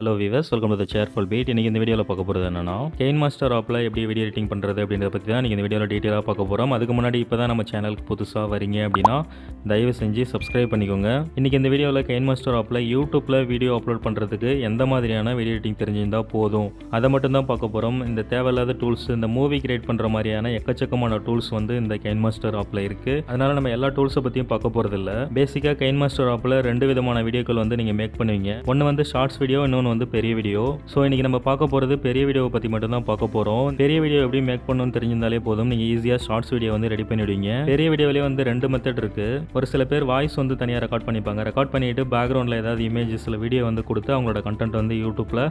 Hello viewers welcome to the cheerful beat இன்றைக்கி இந்த வீடியோவில் பார்க்க போகிறது என்னன்னா கெயின் மாஸ்டர் ஆப்பில் எப்படி வீடியோ எடிட்டிங் பண்ணுறது அப்படின்றத பற்றி தான் நீங்கள் இந்த வீடியோவில் டீட்டெயிலாக பார்க்க போகிறோம் அதுக்கு முன்னாடி இப்போ தான் நம்ம சேனலுக்கு புதுசாக வரீங்க அப்படின்னா தயவு செஞ்சு சப்ஸ்கிரைப் பண்ணிக்கோங்க. இன்றைக்கி இந்த வீடியோவில் கெயின் மாஸ்டர் ஆப்பில் யூடியூப்பில் வீடியோ அப்லோட் பண்ணுறதுக்கு எந்த மாதிரியான வீடியோ எடிட்டிங் தெரிஞ்சிருந்தால் போதும்? அதை மட்டும் தான் பார்க்க போகிறோம் இந்த தேவையில்லாத டூல்ஸ் இந்த மூவி கிரியேட் பண்ணுற மாதிரியான எக்கச்சக்கமான டூல்ஸ் வந்து இந்த கெயின் மாஸ்டர் ஆப்பில் இருக்குது அதனால் நம்ம எல்லா டூல்ஸை பற்றியும் பார்க்க போகிறதில்ல பேசிக்காக கெயின் மாஸ்டர் ஆப்பில் ரெண்டு விதமான வீடியோக்கள் வந்து நீங்கள் மேக் பண்ணுவீங்க. ஒன்று வந்து ஷார்ட்ஸ் வீடியோ இன்னொன்று வந்து பெரிய வீடியோ ஸோ இன்றைக்கி நம்ம பார்க்க போகிறது பெரிய வீடியோவை பற்றி மட்டும் தான் பார்க்க போகிறோம் பெரிய வீடியோ எப்படி மேக் பண்ணணும்னு தெரிஞ்சிருந்தாலே போதும். நீங்கள் ஈஸியாக ஷார்ட்ஸ் வீடியோ வந்து ரெடி பண்ணிவிடுவீங்க பெரிய வீடியோவிலே வந்து ரெண்டு மெத்தட் இருக்குது ஒரு சில பேர் வாய்ஸ் வந்து தனியாக ரெக்கார்ட் பண்ணிப்பாங்க. ரெக்கார்ட் பண்ணிட்டு பேக்ரவுண்டில் ஏதாவது இமேஜஸில் வீடியோ வந்து கொடுத்து அவங்களோட கண்டென்ட் வந்து யூடியூப்பில்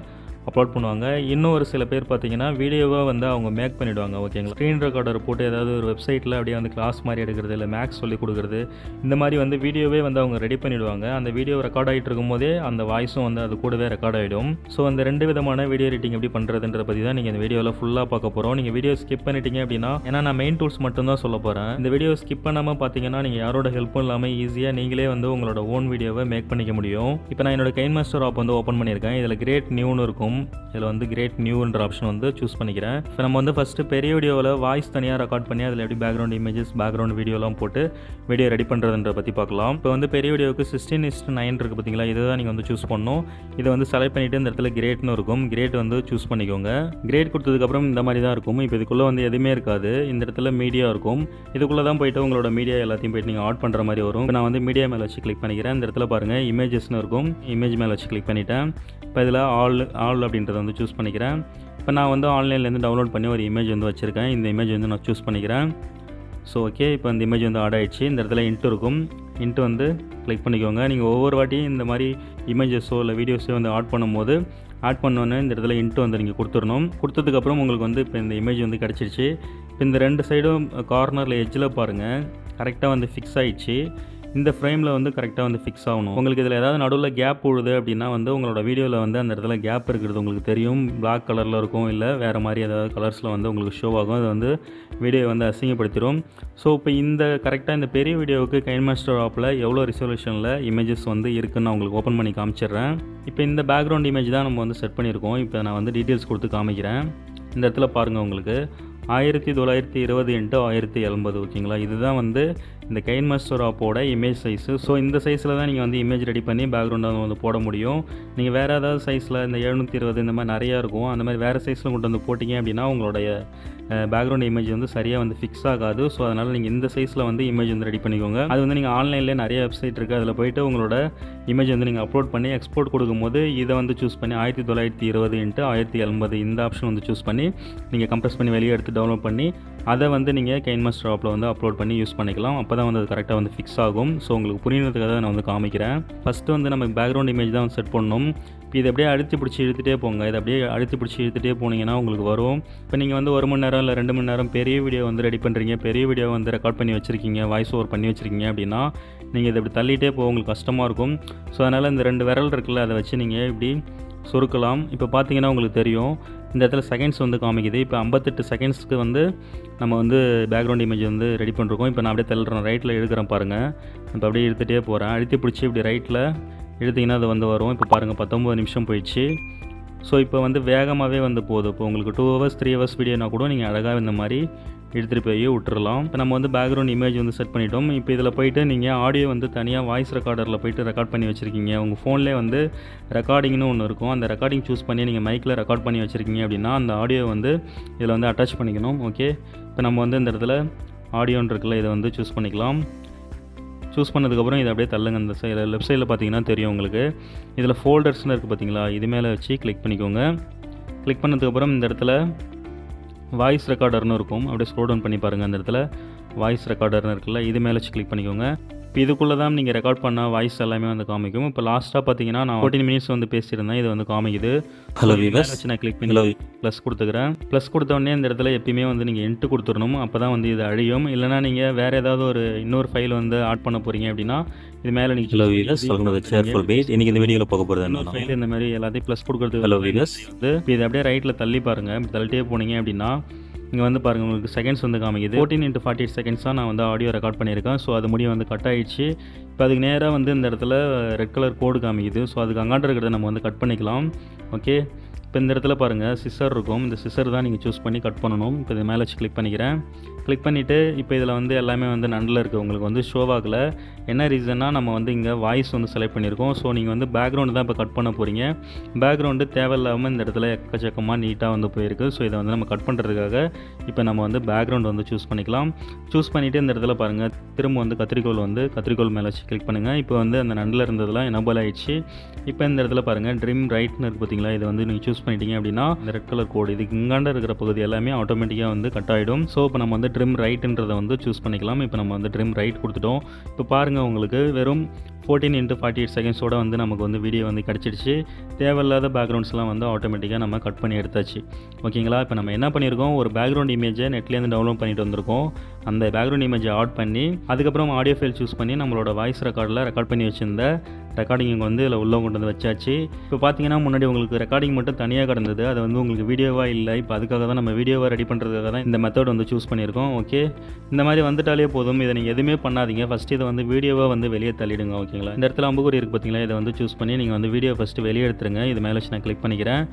அப்லோட் பண்ணுவாங்க. இன்னும் ஒரு சில பேர் பார்த்தீங்கன்னா வீடியோவாக வந்து அவங்க மேக் பண்ணிவிடுவாங்க ஓகேங்களா? ஸ்க்ரீன் ரெக்கார்டர் போட்டு ஏதாவது ஒரு வெப்சைட்டில் அப்படியே வந்து கிளாஸ் மாதிரி எடுக்கிறது இல்லை மேக்ஸ் சொல்லி கொடுக்குறது இந்த மாதிரி வந்து வீடியோவே வந்து அவங்க ரெடி பண்ணிவிடுவாங்க அந்த வீடியோ ரெக்கார்ட் ஆகிட்டு இருக்கும்போதே அந்த வாய்ஸும் வந்து அது கூடவே ரெக்கார்ட் ஆகிடும் ஸோ அந்த ரெண்டு விதமான வீடியோ எடிட்டிங் எப்படி பண்ணுறதுன்றத பற்றி தான் நீங்கள் இந்த வீடியோவில் ஃபுல்லாக பார்க்க போகிறோம் நீங்கள் வீடியோ ஸ்கிப் பண்ணிட்டீங்க அப்படின்னா ஏன்னா நான் மெயின் டூல்ஸ் மட்டும் தான் சொல்ல போகிறேன் இந்த வீடியோ ஸ்கிப் பண்ணாமல் பார்த்தீங்கன்னா நீங்கள் யாரோட ஹெல்ப்பும் இல்லாமல் ஈஸியாக நீங்களே வந்து உங்களோட ஓன் வீடியோவை மேக் பண்ணிக்க முடியும். இப்போ நான் என்னோட கைன் மாஸ்டர் ஆப் வந்து ஓப்பன் பண்ணியிருக்கேன். இதில் கிரேட் நியூன்னு இருக்கும். இதில் வந்து கிரேட் நியூன்ற ஆப்ஷன் வந்து சூஸ் பண்ணிக்கிறேன். இப்போ நம்ம வந்து ஃபஸ்ட்டு பெரிய வீடியோவில் வாய்ஸ் தனியாக ரெக்கார்ட் பண்ணி அதில் எப்படி பேக்ரவுண்ட் இமேஜஸ் பேக்ரவுண்ட் வீடியோலாம் போட்டு வீடியோ ரெடி பண்ணுறதுன்ற பற்றி பார்க்கலாம். இப்போ வந்து பெரிய வீடியோவுக்கு சிக்ஸ்டீன் இஸ்ட் நைன் இருக்குது பார்த்தீங்களா இதை தான் நீங்கள் வந்து சூஸ் பண்ணணும். இதை வந்து செலக்ட் பண்ணிவிட்டு இந்த இடத்துல கிரேட்னு இருக்கும். கிரேட் வந்து சூஸ் பண்ணிக்கோங்க. கிரேட் கொடுத்ததுக்கப்புறம் இந்த மாதிரி தான் இருக்கும். இப்போ இதுக்குள்ளே வந்து எதுவுமே இருக்காது. இந்த இடத்துல மீடியா இருக்கும். இதுக்குள்ளே தான் போயிட்டு உங்களோட மீடியா எல்லாத்தையும் போயிட்டு நீங்கள் ஆட் பண்ணுற மாதிரி வரும். இப்போ நான் வந்து மீடியா மேலே வச்சு கிளிக் பண்ணிக்கிறேன். இந்த இடத்துல பாருங்கள் இமேஜஸ்னு இருக்கும். இமேஜ் மேலே வச்சு கிளிக் பண்ணிட்டேன். இப்போ இதில் ஆல் ஆல் அப்படின்றத வந்து சூஸ் பண்ணிக்கிறேன். இப்போ நான் வந்து ஆன்லைன்லேருந்து டவுன்லோட் பண்ணி ஒரு இமேஜ் வந்து வச்சுருக்கேன். இந்த இமேஜ் வந்து நான் சூஸ் பண்ணிக்கிறேன். ஸோ ஓகே இப்போ இந்த இமேஜ் வந்து ஆட் ஆகிடுச்சு இந்த இடத்துல இன்ட்டு இருக்கும். இன்ட்டு வந்து கிளிக் பண்ணிக்கோங்க. நீங்கள் ஒவ்வொரு வாட்டியும் இந்த மாதிரி இமேஜஸோ இல்லை வீடியோஸோ வந்து ஆட் பண்ணும்போது ஆட் பண்ணோன்னே இந்த இடத்துல இன்ட்டு வந்து நீங்கள் கொடுத்துடணும். கொடுத்ததுக்கப்புறம் உங்களுக்கு வந்து இப்போ இந்த இமேஜ் வந்து கிடச்சிருச்சு. இப்போ இந்த ரெண்டு சைடும் கார்னரில் எஜ்ஜில் பாருங்கள் கரெக்டாக வந்து ஃபிக்ஸ் ஆகிடுச்சு இந்த ஃப்ரேமில் வந்து கரெக்டாக வந்து ஃபிக்ஸ் ஆகணும். உங்களுக்கு இதில் ஏதாவது நடுவில் கேப் போடுது அப்படின்னா வந்து உங்களோட வீடியோவில் வந்து அந்த இடத்துல கேப் இருக்கிறது உங்களுக்கு தெரியும். பிளாக் கலரில் இருக்கும் இல்லை வேறு மாதிரி ஏதாவது கலர்ஸில் வந்து உங்களுக்கு ஷோ ஆகும். அது வந்து வீடியோ வந்து அசிங்கப்படுத்திடும். ஸோ இப்போ இந்த கரெக்டாக இந்த பெரிய வீடியோவுக்கு கைன் மாஸ்டர் ஆப்பில் எவ்வளோ ரிசல்யூஷனில் இமேஜஸ் வந்து இருக்குன்னு நான் உங்களுக்கு ஓப்பன் பண்ணி காமிச்சிடுறேன். இப்போ இந்த பேக்ரவுண்ட் இமேஜ் தான் நம்ம வந்து செட் பண்ணியிருக்கோம். இப்போ நான் வந்து டீட்டெயில்ஸ் கொடுத்து காமிக்கிறேன். இந்த இடத்துல பாருங்கள் உங்களுக்கு. ஆயிரத்தி தொள்ளாயிரத்தி இருபது இன்ட்டு ஆயிரத்தி எண்பது ஓகேங்களா இதுதான் வந்து இந்த கைன் மாஸ்டர் ஆப்போட இமேஜ் சைஸு ஸோ இந்த சைஸில் தான் நீங்கள் வந்து இமேஜ் ரெடி பண்ணி பேக்ரவுண்டாக வந்து போட முடியும். நீங்கள் வேறு ஏதாவது சைஸில் இந்த எழுநூற்றி இருபது இந்த மாதிரி நிறையா இருக்கும். அந்த மாதிரி வேறு சைஸில் கொண்டு வந்து போட்டிங்க அப்படின்னா உங்களுடைய பேக்ரவுண்ட் இமேஜ் வந்து சரியாக வந்து ஃபிக்ஸ் ஆகாது. ஸோ அதனால் நீங்கள் இந்த சைஸில் வந்து இமேஜ் வந்து ரெடி பண்ணிக்கோங்க. அது வந்து நீங்கள் ஆன்லைனில் நிறைய வெப்சைட் இருக்குது அதில் போயிட்டு உங்களோட இமேஜ் வந்து நீங்கள் அப்லோட் பண்ணி எக்ஸ்போர்ட் கொடுக்கும்போது இதை வந்து சூஸ் பண்ணி ஆயிரத்தி தொள்ளாயிரத்தி இருபது இன்ட்டு ஆயிரத்தி எண்பது இந்த ஆப்ஷன் வந்து சூஸ் பண்ணி நீங்கள் கம்ப்ரஸ் பண்ணி வெளியே எடுத்து டவுன்லோட் பண்ணி அதை வந்து நீங்கள் கெயின் மாஸ்டர் ஆப்பில் வந்து அப்லோட் பண்ணி யூஸ் பண்ணிக்கலாம். அப்போ தான் வந்து அது கரெக்டாக வந்து ஃபிக்ஸ் ஆகும். ஸோ உங்களுக்கு புரியறதுக்காக தான் நான் வந்து காமிக்கிறேன். ஃபஸ்ட்டு வந்து நம்ம பேக்ரவுண்ட் இமேஜ் தான் செட் பண்ணணும். இப்போ இதை அப்படியே அழுத்தி பிடிச்சி இழுத்துட்டே போங்க. இதை அப்படியே அழுத்தி பிடிச்சி இழுத்துட்டே போனீங்கன்னா உங்களுக்கு வரும். இப்போ நீங்கள் வந்து ஒரு மணி நேரம் இல்லை ரெண்டு மணி நேரம் பெரிய வீடியோ வந்து ரெடி பண்ணுறீங்க பெரிய வீடியோ வந்து ரெக்கார்ட் பண்ணி வச்சுருக்கீங்க. வாய்ஸ் ஓவர் பண்ணி வச்சுருக்கீங்க அப்படின்னா நீங்கள் இதை இப்படி தள்ளிட்டே போக உங்களுக்கு கஷ்டமாக இருக்கும். ஸோ அதனால் இந்த ரெண்டு விரல் இருக்குல்ல அதை வச்சு நீங்கள் இப்படி சுருக்கலாம். இப்போ பார்த்தீங்கன்னா உங்களுக்கு தெரியும். இந்த இடத்துல செகண்ட்ஸ் வந்து காமிக்குது. இப்போ ஐம்பத்தெட்டு செகண்ட்ஸ்க்கு வந்து நம்ம வந்து பேக்ரவுண்ட் இமேஜ் வந்து ரெடி பண்ணிருக்கோம். இப்போ நான் அப்படியே தள்ளுறேன். ரைட்டில் எடுக்கிறேன் பாருங்கள் இப்போ அப்படியே எடுத்துகிட்டே போகிறேன் அழுத்தி பிடிச்சி இப்படி ரைட்டில் எடுத்திங்கன்னா அது வந்து வரும். இப்போ பாருங்கள் பத்தொம்பது நிமிஷம் போயிடுச்சு. ஸோ இப்போ வந்து வேகமாகவே வந்து போதும் இப்போ உங்களுக்கு டூ ஹவர்ஸ் த்ரீ ஹவர்ஸ் வீடியோனா கூட நீங்கள் அழகாக இந்த மாதிரி எடுத்துகிட்டு போய் விட்டுறலாம். இப்போ நம்ம வந்து பேக்ரவுண்ட் இமேஜ் வந்து செட் பண்ணிட்டோம். இப்போ இதில் போயிட்டு நீங்கள் ஆடியோ வந்து தனியாக வாய்ஸ் ரெக்கார்டரில் போயிட்டு ரெக்கார்ட் பண்ணி வச்சுருக்கீங்க. உங்கள் ஃபோன்லேயே வந்து ரெக்கார்டிங்னு ஒன்று இருக்கும். அந்த ரெக்கார்டிங் சூஸ் பண்ணி நீங்கள் மைக்கில் ரெக்கார்ட் பண்ணி வச்சுருக்கீங்க அப்படின்னா அந்த ஆடியோ வந்து இதில் வந்து அட்டாச் பண்ணிக்கணும். ஓகே இப்போ நம்ம வந்து இந்த இடத்துல ஆடியோன்னு இருக்குல்ல இதை வந்து சூஸ் பண்ணிக்கலாம். சூஸ் பண்ணதுக்கப்புறம் இதை அப்படியே தள்ளுங்க. இந்த சைடில் லெஃப்ட் சைடில் பார்த்தீங்கன்னா தெரியும் உங்களுக்கு. இதில் ஃபோல்டர்ஸ்னு இருக்குது பார்த்தீங்களா? இது மேலே வச்சு கிளிக் பண்ணிக்கோங்க. கிளிக் பண்ணதுக்கப்புறம் இந்த இடத்துல வாய்ஸ் ரெக்கார்டர்னு இருக்கும். அப்படியே ஸ்க்ரோல் டவுன் பண்ணி பாருங்கள் அந்த இடத்துல. வாய்ஸ் ரெக்கார்டர்னு இருக்குல்ல இது மேலே வச்சு கிளிக் பண்ணிக்கோங்க. இப்போ இதுக்குள்ளே தான் நீங்கள் ரெக்கார்ட் பண்ண வாய்ஸ் எல்லாமே வந்து காமிக்கும். இப்போ லாஸ்ட்டாக பார்த்தீங்கன்னா நான் ஃபோர்டீன் மினிட்ஸ் வந்து பேசியிருந்தேன். இது வந்து காமிக்குது. Viewers. வச்சு நான் கிளிக் பண்ணி ப்ளஸ் கொடுத்துக்கிறேன். ப்ளஸ் கொடுத்த உடனே இந்த இடத்துல எப்பயுமே வந்து நீங்கள் என்ட்டு கொடுத்துடணும். அப்போ தான் வந்து இது அழியும். இல்லைனா நீங்கள் வேறு ஏதாவது ஒரு இன்னொரு ஃபைல் வந்து ஆட் பண்ண போகிறீங்க அப்படின்னா இது மேலே நீங்கள் ஹலோ வீவர்ஸ் இன்னைக்கு இந்த வீடியோவில் பார்க்க போகிறது ஃபைல் இந்த மாதிரி எல்லாத்தையும் ப்ளஸ் கொடுக்குறது ஹலோ வீவர்ஸ் இதை அப்படியே ரைட்டில் தள்ளி பாருங்கள் இப்படி தள்ளிட்டே போனீங்க அப்படின்னா இங்கே வந்து பாருங்கள் உங்களுக்கு செகண்ட்ஸ் வந்து காமிக்குது. Fourteen into forty eight seconds நான் வந்து ஆடியோ ரெக்கார்ட் பண்ணியிருக்கேன். ஸோ அது முடிய வந்து கட் ஆகிடுச்சு இப்போ அதுக்கு நேராக வந்து இந்த இடத்துல ரெட் கலர் கோடு காமிக்குது. ஸோ அதுக்கு அங்காண்ட இருக்கிறத நம்ம வந்து கட் பண்ணிக்கலாம். ஓகே இப்போ இந்த இடத்துல பாருங்கள் சிசர் இருக்கும். இந்த சிசர் தான் நீங்கள் சூஸ் பண்ணி கட் பண்ணணும். இப்போ இது மேலே வச்சு கிளிக் பண்ணிக்கிறேன். கிளிக் பண்ணிவிட்டு இப்போ இதில் வந்து எல்லாமே வந்து நண்டில் இருக்குது உங்களுக்கு வந்து ஷோவாகல என்ன ரீசன்னா நம்ம வந்து இங்கே வாய்ஸ் வந்து செலக்ட் பண்ணியிருக்கோம் ஸோ நீங்கள் வந்து பேக்ரவுண்டு தான் இப்போ கட் பண்ண போகிறீங்க பேக்ரவுண்டு தேவையில்லாமல் இந்த இடத்துல எக்கச்சக்கமாக நீட்டாக வந்து போயிருக்கு. ஸோ இதை வந்து நம்ம கட் பண்ணுறதுக்காக இப்போ நம்ம வந்து பேக்ரவுண்ட் வந்து சூஸ் பண்ணிக்கலாம். சூஸ் பண்ணிவிட்டு இந்த இடத்துல பாருங்கள் திரும்ப வந்து கத்திரிக்கோல் வந்து கத்திரிக்கோல் மேலே வச்சு கிளிக் பண்ணுங்கள் இப்போ வந்து அந்த நண்டில் இருந்ததெல்லாம் எனபிள் ஆயிடுச்சு. இப்போ இந்த இடத்துல பாருங்கள் ட்ரிம் ரைட்னு இருக்குது பார்த்தீங்களா இதை வந்து நீங்கள் சூஸ் பண்ணிட்டீங்க அப்படின்னா இந்த ரெட் கலர் கோடு இதுக்கு இங்காண்ட இருக்கிற பகுதி எல்லாமே ஆட்டோமேட்டிக்காக வந்து கட் ஆகிடும் ஸோ இப்போ நம்ம வந்து ட்ரிம் ரைட்டுன்றதை வந்து சூஸ் பண்ணிக்கலாம். இப்போ நம்ம வந்து ட்ரிம் ரைட் கொடுத்துட்டோம். இப்போ பாருங்கள் உங்களுக்கு வெறும் ஃபோர்டீன் இன்ட்டு ஃபார்ட்டி எயிட் செகண்ட்ஸோட வந்து நமக்கு வந்து வீடியோ வந்து கிடச்சிடுச்சு. தேவையில்லாத பேக்ரவுண்ட்ஸ்லாம் வந்து ஆட்டோமேட்டிக்காக நம்ம கட் பண்ணி எடுத்தாச்சு. ஓகேங்களா இப்போ நம்ம என்ன பண்ணியிருக்கோம்? ஒரு பேக்ரவுண்ட் இமேஜை நெட்லேருந்து டவுன்லோட் பண்ணிட்டு வந்திருக்கோம். அந்த பேக்ரவுண்ட் இமேஜை ஆட் பண்ணி அதுக்கப்புறம் ஆடியோ ஃபைல் சூஸ் பண்ணி நம்மளோட வாய்ஸ் ரெக்கார்டில் ரெக்கார்ட் பண்ணி வச்சிருந்த ரெக்கார்டிங் இங்கே வந்து இதில் உள்ளே கொண்டு வந்து வச்சாச்சு. இப்போ பார்த்தீங்கன்னா முன்னாடி உங்களுக்கு ரெக்கார்டிங் மட்டும் தனியாக கிடந்தது. அது வந்து உங்களுக்கு வீடியோவாக இல்லை. இப்போ அதுக்காக தான் நம்ம வீடியோவாக ரெடி பண்ணுறதுக்காக தான் இந்த மெத்தட் வந்து சூஸ் பண்ணியிருக்கோம். ஓகே இந்த மாதிரி வந்துட்டாலே போதும். இதை நீங்கள் எதுவுமே பண்ணாதீங்க. ஃபஸ்ட்டு இதை வந்து வீடியோவாக வந்து வெளியே தள்ளிடுங்க. ஓகேங்களா இந்த இடத்துல அம்புக்குறி இருக்குது பார்த்தீங்களா இதை வந்து சூஸ் பண்ணி நீங்கள் வந்து வீடியோ ஃபஸ்ட்டு வெளியே எடுத்துருங்க. இது மேலே நான் கிளிக் பண்ணிக்கிறேன்.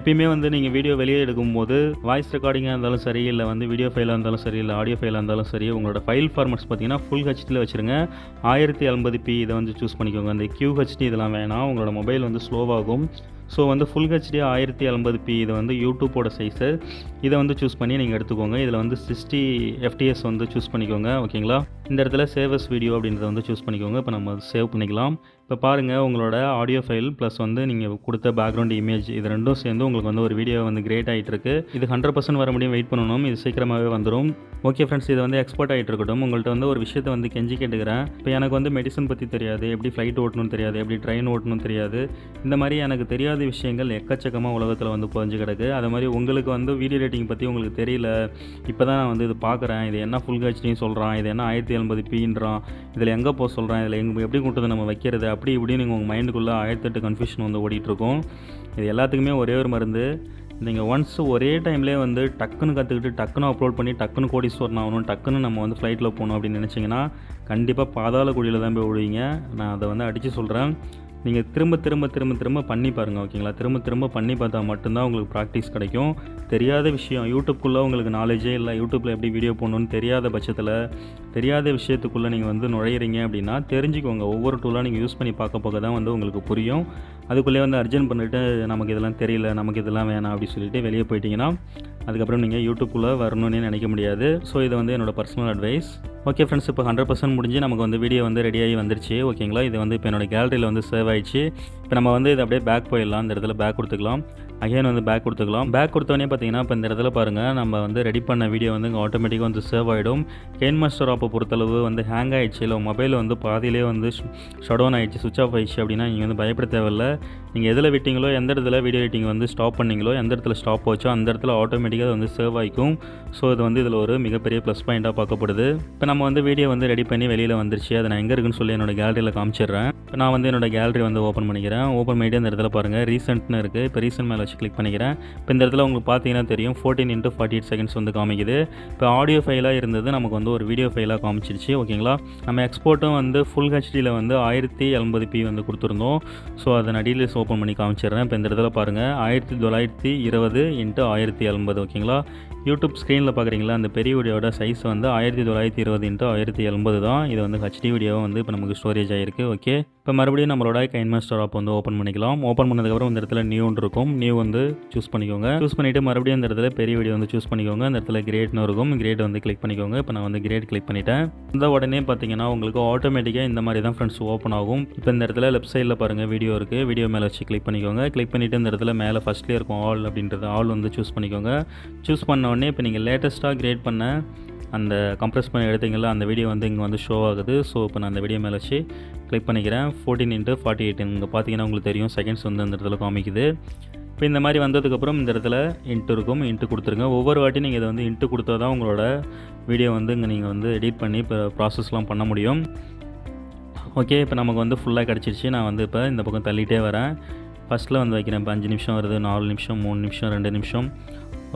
எப்பயுமே வந்து நீங்கள் வீடியோ வெளியே எடுக்கும்போது வாய்ஸ் ரெக்கார்டிங்காக இருந்தாலும் சரி இல்லை வந்து வீடியோ ஃபைலாக இருந்தாலும் சரி இல்லை ஆடியோ ஃபைலாக இருந்தாலும் சரி உங்களோட ஃபைல் ஃபார்மட்ஸ் பார்த்தீங்கன்னா ஃபுல் ஹெச்டியில் வச்சுருங்க. ஆயிரத்தி எண்பது பி இதை வந்து சூஸ் பண்ணிக்கோங்க. அந்த QHD இதெல்லாம் வேணாம். உங்களோட மொபைல் வந்து ஸ்லோவாகும் ஸோ வந்து ஃபுல் ஹெச்டி ஆயிரத்தி எண்பது பி இது வந்து யூடியூப்போட சைஸு இதை வந்து சூஸ் பண்ணி நீங்கள் எடுத்துக்கோங்க. இதில் வந்து சிக்ஸ்டி எஃப்டிஎஸ் வந்து சூஸ் பண்ணிக்கோங்க. ஓகேங்களா இந்த இடத்துல சேவஸ் வீடியோ அப்படின்றத வந்து சூஸ் பண்ணிக்கோங்க. இப்போ நம்ம சேவ் பண்ணிக்கலாம். இப்போ பாருங்கள் உங்களோட ஆடியோ ஃபைல் ப்ளஸ் வந்து நீங்கள் கொடுத்த பேக்ரவுண்ட் இமேஜ் இது ரெண்டும் சேர்ந்து உங்களுக்கு வந்து ஒரு வீடியோ வந்து கிரேட் ஆகிட்டு இருக்கு இது ஹண்ட்ரட் பர்சன்ட் வர முடியும் வெயிட் பண்ணணும். இது சீக்கிரமாகவே வந்துடும் ஓகே ஃப்ரெண்ட்ஸ் இது வந்து எக்ஸ்போர்ட் ஆகிட்டு இருக்கட்டும். உங்கள்கிட்ட வந்து ஒரு விஷயத்தை வந்து கெஞ்சி கேட்டுக்கிறேன். இப்போ எனக்கு வந்து மெடிசன் பற்றி தெரியாது எப்படி ஃப்ளைட் ஓட்டணும்னு தெரியாது எப்படி ட்ரெயின் ஓட்டணும்னு தெரியாது. இந்த மாதிரி எனக்கு தெரியாத விஷயங்கள் எக்கச்சக்கமாக உலகத்தில் வந்து புரிஞ்சு கிடக்கு. அது மாதிரி உங்களுக்கு வந்து வீடியோ எடிட்டிங் பற்றி உங்களுக்கு தெரியல. இப்போ தான் நான் வந்து இது பார்க்குறேன் இது என்ன ஃபுல் ஹெச்டின்னு சொல்கிறான் இது என்ன ஆயிரத்தி எண்பது பின்றான் இதில் எங்கே போக சொல்கிறேன் இதில் எங்கே எப்படி கொண்டு வந்து நம்ம வைக்கிறது? அப்படி இப்படின்னு உங்கள் மைண்டுக்குள்ளே ஆயிரத்தெட்டு கன்ஃபியூஷன் வந்து ஓடிட்டுருக்கோம். இது எல்லாத்துக்குமே ஒரே ஒரு மருந்து. நீங்கள் ஒன்ஸ் ஒரே டைம்லேயே வந்து டக்குன்னு கற்றுக்கிட்டு டக்குன்னு அப்லோட் பண்ணி டக்குன்னு கோடீஸ்வரன் ஆகணும் டக்குன்னு நம்ம வந்து ஃப்ளைட்டில் போகணும் அப்படின்னு நினச்சிங்கன்னா கண்டிப்பாக பாதாள குழியில் தான் போய் விடுவீங்க நான் அதை வந்து அடித்து சொல்கிறேன் நீங்கள் திரும்ப திரும்ப திரும்ப திரும்ப பண்ணி பாருங்கள் ஓகேங்களா? திரும்ப திரும்ப பண்ணி பார்த்தா மட்டும்தான் உங்களுக்கு ப்ராக்டிஸ் கிடைக்கும். தெரியாத விஷயம் யூடியூப்குள்ளே உங்களுக்கு நாலேஜே இல்லை. யூடியூப்பில் எப்படி வீடியோ போடணும்னு தெரியாத பட்சத்தில் தெரியாத விஷயத்துக்குள்ளே நீங்கள் வந்து நுழையிறீங்க அப்படின்னா தெரிஞ்சுக்கோங்க. ஒவ்வொரு டூலாக நீங்கள் யூஸ் பண்ணி பார்க்க போக தான் வந்து உங்களுக்கு புரியும். அதுக்குள்ளேயே வந்து அர்ஜென்ட் பண்ணிவிட்டு நமக்கு இதெல்லாம் தெரியல நமக்கு இதெல்லாம் வேணாம் அப்படின்னு சொல்லிட்டு வெளியே போயிட்டீங்கன்னா அதுக்கப்புறம் நீங்கள் யூடியூப்குள்ளே வரணும்னு நினைக்க முடியாது. ஸோ இது வந்து என்னோட பர்சனல் அட்வைஸ் ஓகே ஃப்ரெண்ட்ஸ் இப்போ ஹண்ட்ரட் பர்சன்ட் முடிஞ்சு நமக்கு வந்து வீடியோ வந்து ரெடியாகி வந்துருச்சு. ஓகேங்களா இது வந்து இப்போ என்னோட கேலரியில் வந்து சேவ் ஆயிடுச்சு. இப்போ நம்ம வந்து இது அப்படியே பேக் போயிடலாம். இந்த இடத்துல பேக் கொடுத்துக்கலாம். அகைன் வந்து பேக் கொடுத்துக்கலாம். பேக் கொடுத்தோடனே பார்த்தீங்கன்னா இப்போ இந்த இடத்துல பாருங்கள் நம்ம வந்து ரெடி பண்ண வீடியோ வந்து இங்கே ஆட்டோமேட்டிக்காக வந்து சேவ் ஆகிடும் கேன் மாஸ்டர் ஆப்பை பொறுத்தளவு வந்து ஹேங் ஆகிடுச்சு இல்லை மொபைல் வந்து பாதியிலே வந்து ஷட் டவுன் ஆகிடுச்சு சுவிச் ஆஃப் ஆயிடுச்சு அப்படின்னா நீங்கள் வந்து பயப்பட தேவையில்ல. நீங்கள் எதில் விட்டிங்களோ எந்த இடத்துல வீடியோ எடிட்டிங் வந்து ஸ்டாப் பண்ணீங்களோ எந்த இடத்துல ஸ்டாப் ஆச்சோ அந்த இடத்துல ஆட்டோமேட்டிக்காக வந்து சேவ் ஆகிக்கும் ஸோ இது வந்து இதில் ஒரு மிகப்பெரிய ப்ளஸ் பாயிண்ட்டாக பார்க்கப்படுது. இப்போ நம்ம வந்து வீடியோ வந்து ரெடி பண்ணி வெளியில் வந்துருச்சு. அதை நான் எங்கே இருக்குன்னு சொல்லி என்னோட கேலரியில் காமிச்சிடுறேன். இப்போ நான் வந்து என்னோட கேலரி வந்து ஓப்பன் பண்ணிக்கிறேன். ஓப்பன் பண்ணிட்டு அந்த இடத்துல பாருங்கள் ரீசெண்ட்னு இருக்குது இப்போ ரீசெண்ட் மேலே வச்சு கிளிக் பண்ணிக்கிறேன். இப்போ இந்த இடத்துல உங்களுக்கு பார்த்தீங்கன்னா தெரியும் fourteen into forty eight seconds வந்து காமிக்குது. இப்போ ஆடியோ ஃபைலாக இருந்தது நமக்கு வந்து ஒரு வீடியோ ஃபைலாக காமிச்சிருச்சு. ஓகேங்களா நம்ம எக்ஸ்போர்ட்டும் வந்து ஃபுல் ஹெச்டியில் வந்து ஆயிரத்தி எண்பது பி வந்து கொடுத்துருந்தோம். ஸோ அதை நான் ஸோ ஓப்பன் பண்ணி காமிச்சிடுறேன். இப்போ இந்த இடத்துல பாருங்கள் ஆயிரத்தி தொள்ளாயிரத்தி இருபது இன்ட்டு ஆயிரத்தி எண்பது ஓகேங்களா? யூடியூப் ஸ்க்ரீனில் பார்க்குறீங்களா அந்த பெரிய வீடியோட சைஸ் வந்து ஆயிரத்தி தொள்ளாயிரத்தி இருபது இன்ட்டு ஆயிரத்தி எண்பது தான். இது வந்து ஹெச்டி வீடியோவும் வந்து இப்போ நமக்கு ஸ்டோரேஜ் ஆகிருக்கு ஓகே? இப்போ மறுபடியும் நம்மளோட கைன் மாஸ்டர் ஆப் வந்து ஓப்பன் பண்ணிக்கலாம். ஓப்பன் பண்ணதுக்கப்புறம் இந்த இடத்துல நியூன்னு இருக்கும். நியூ வந்து சூஸ் பண்ணிக்கோங்க. சூஸ் பண்ணிவிட்டு மறுபடியும் இந்த இடத்துல பெரிய வீடியோ வந்து சூஸ் பண்ணிக்கோங்க. அந்த இடத்துல கிரேட்னு இருக்கும். கிரேட் வந்து கிளிக் பண்ணிக்கோங்க. இப்போ நான் வந்து கிரேட் கிளிக் பண்ணிட்டேன். இந்த உடனே பார்த்தீங்கன்னா உங்களுக்கு ஆட்டோமேட்டிக்காக இந்த மாதிரி தான் ஃப்ரெண்ட்ஸ் ஓப்பன் ஆகும். இப்போ இந்த இடத்துல லெஃப்ட் சைடில் பாருங்கள் வீடியோ இருக்குது வீடியோ மேலே வச்சு கிளிக் பண்ணிக்கோங்க. கிளிக் பண்ணிவிட்டு இந்த இடத்துல மேலே ஃபஸ்ட்லேயே இருக்கும் ஆல் அப்படின்றது. ஆல் வந்து சூஸ் பண்ணிக்கோங்க. சூஸ் பண்ண உடனே இப்போ நீங்கள் லேட்டஸ்ட்டாக கிரேட் பண்ண அந்த கம்ப்ரெஸ் பண்ணி எடுத்தீங்களா அந்த வீடியோ வந்து இங்கே வந்து ஷோ ஆகுது. ஸோ இப்போ நான் அந்த வீடியோ மேலே வச்சு கிளிக் பண்ணிக்கிறேன். ஃபோர்டீன் இன்ட்டு ஃபார்ட்டி எயிட் இங்கே பார்த்தீங்கன்னா உங்களுக்கு தெரியும் செகண்ட்ஸ் வந்து அந்த இடத்துல காமிக்குது. இப்போ இந்த மாதிரி வந்ததுக்கப்புறம் இந்த இடத்துல இன்ட்டு இருக்கும் இன்ட்டு கொடுத்துருங்க. ஒவ்வொரு வாட்டி நீங்கள் இதை வந்து இன்ட்டு கொடுத்தா தான் உங்களோட வீடியோ வந்து இங்கே நீங்கள் வந்து எடிட் பண்ணி இப்போ ப்ராசஸ்லாம் பண்ண முடியும். ஓகே இப்போ நமக்கு வந்து ஃபுல்லாக கிடச்சிருச்சு. நான் வந்து இப்போ இந்த பக்கம் தள்ளிட்டே வரேன். ஃபஸ்ட்டில் வந்து வைக்கிறேன். இப்போ அஞ்சு நிமிஷம் வருது நாலு நிமிஷம் மூணு நிமிஷம் ரெண்டு நிமிஷம்.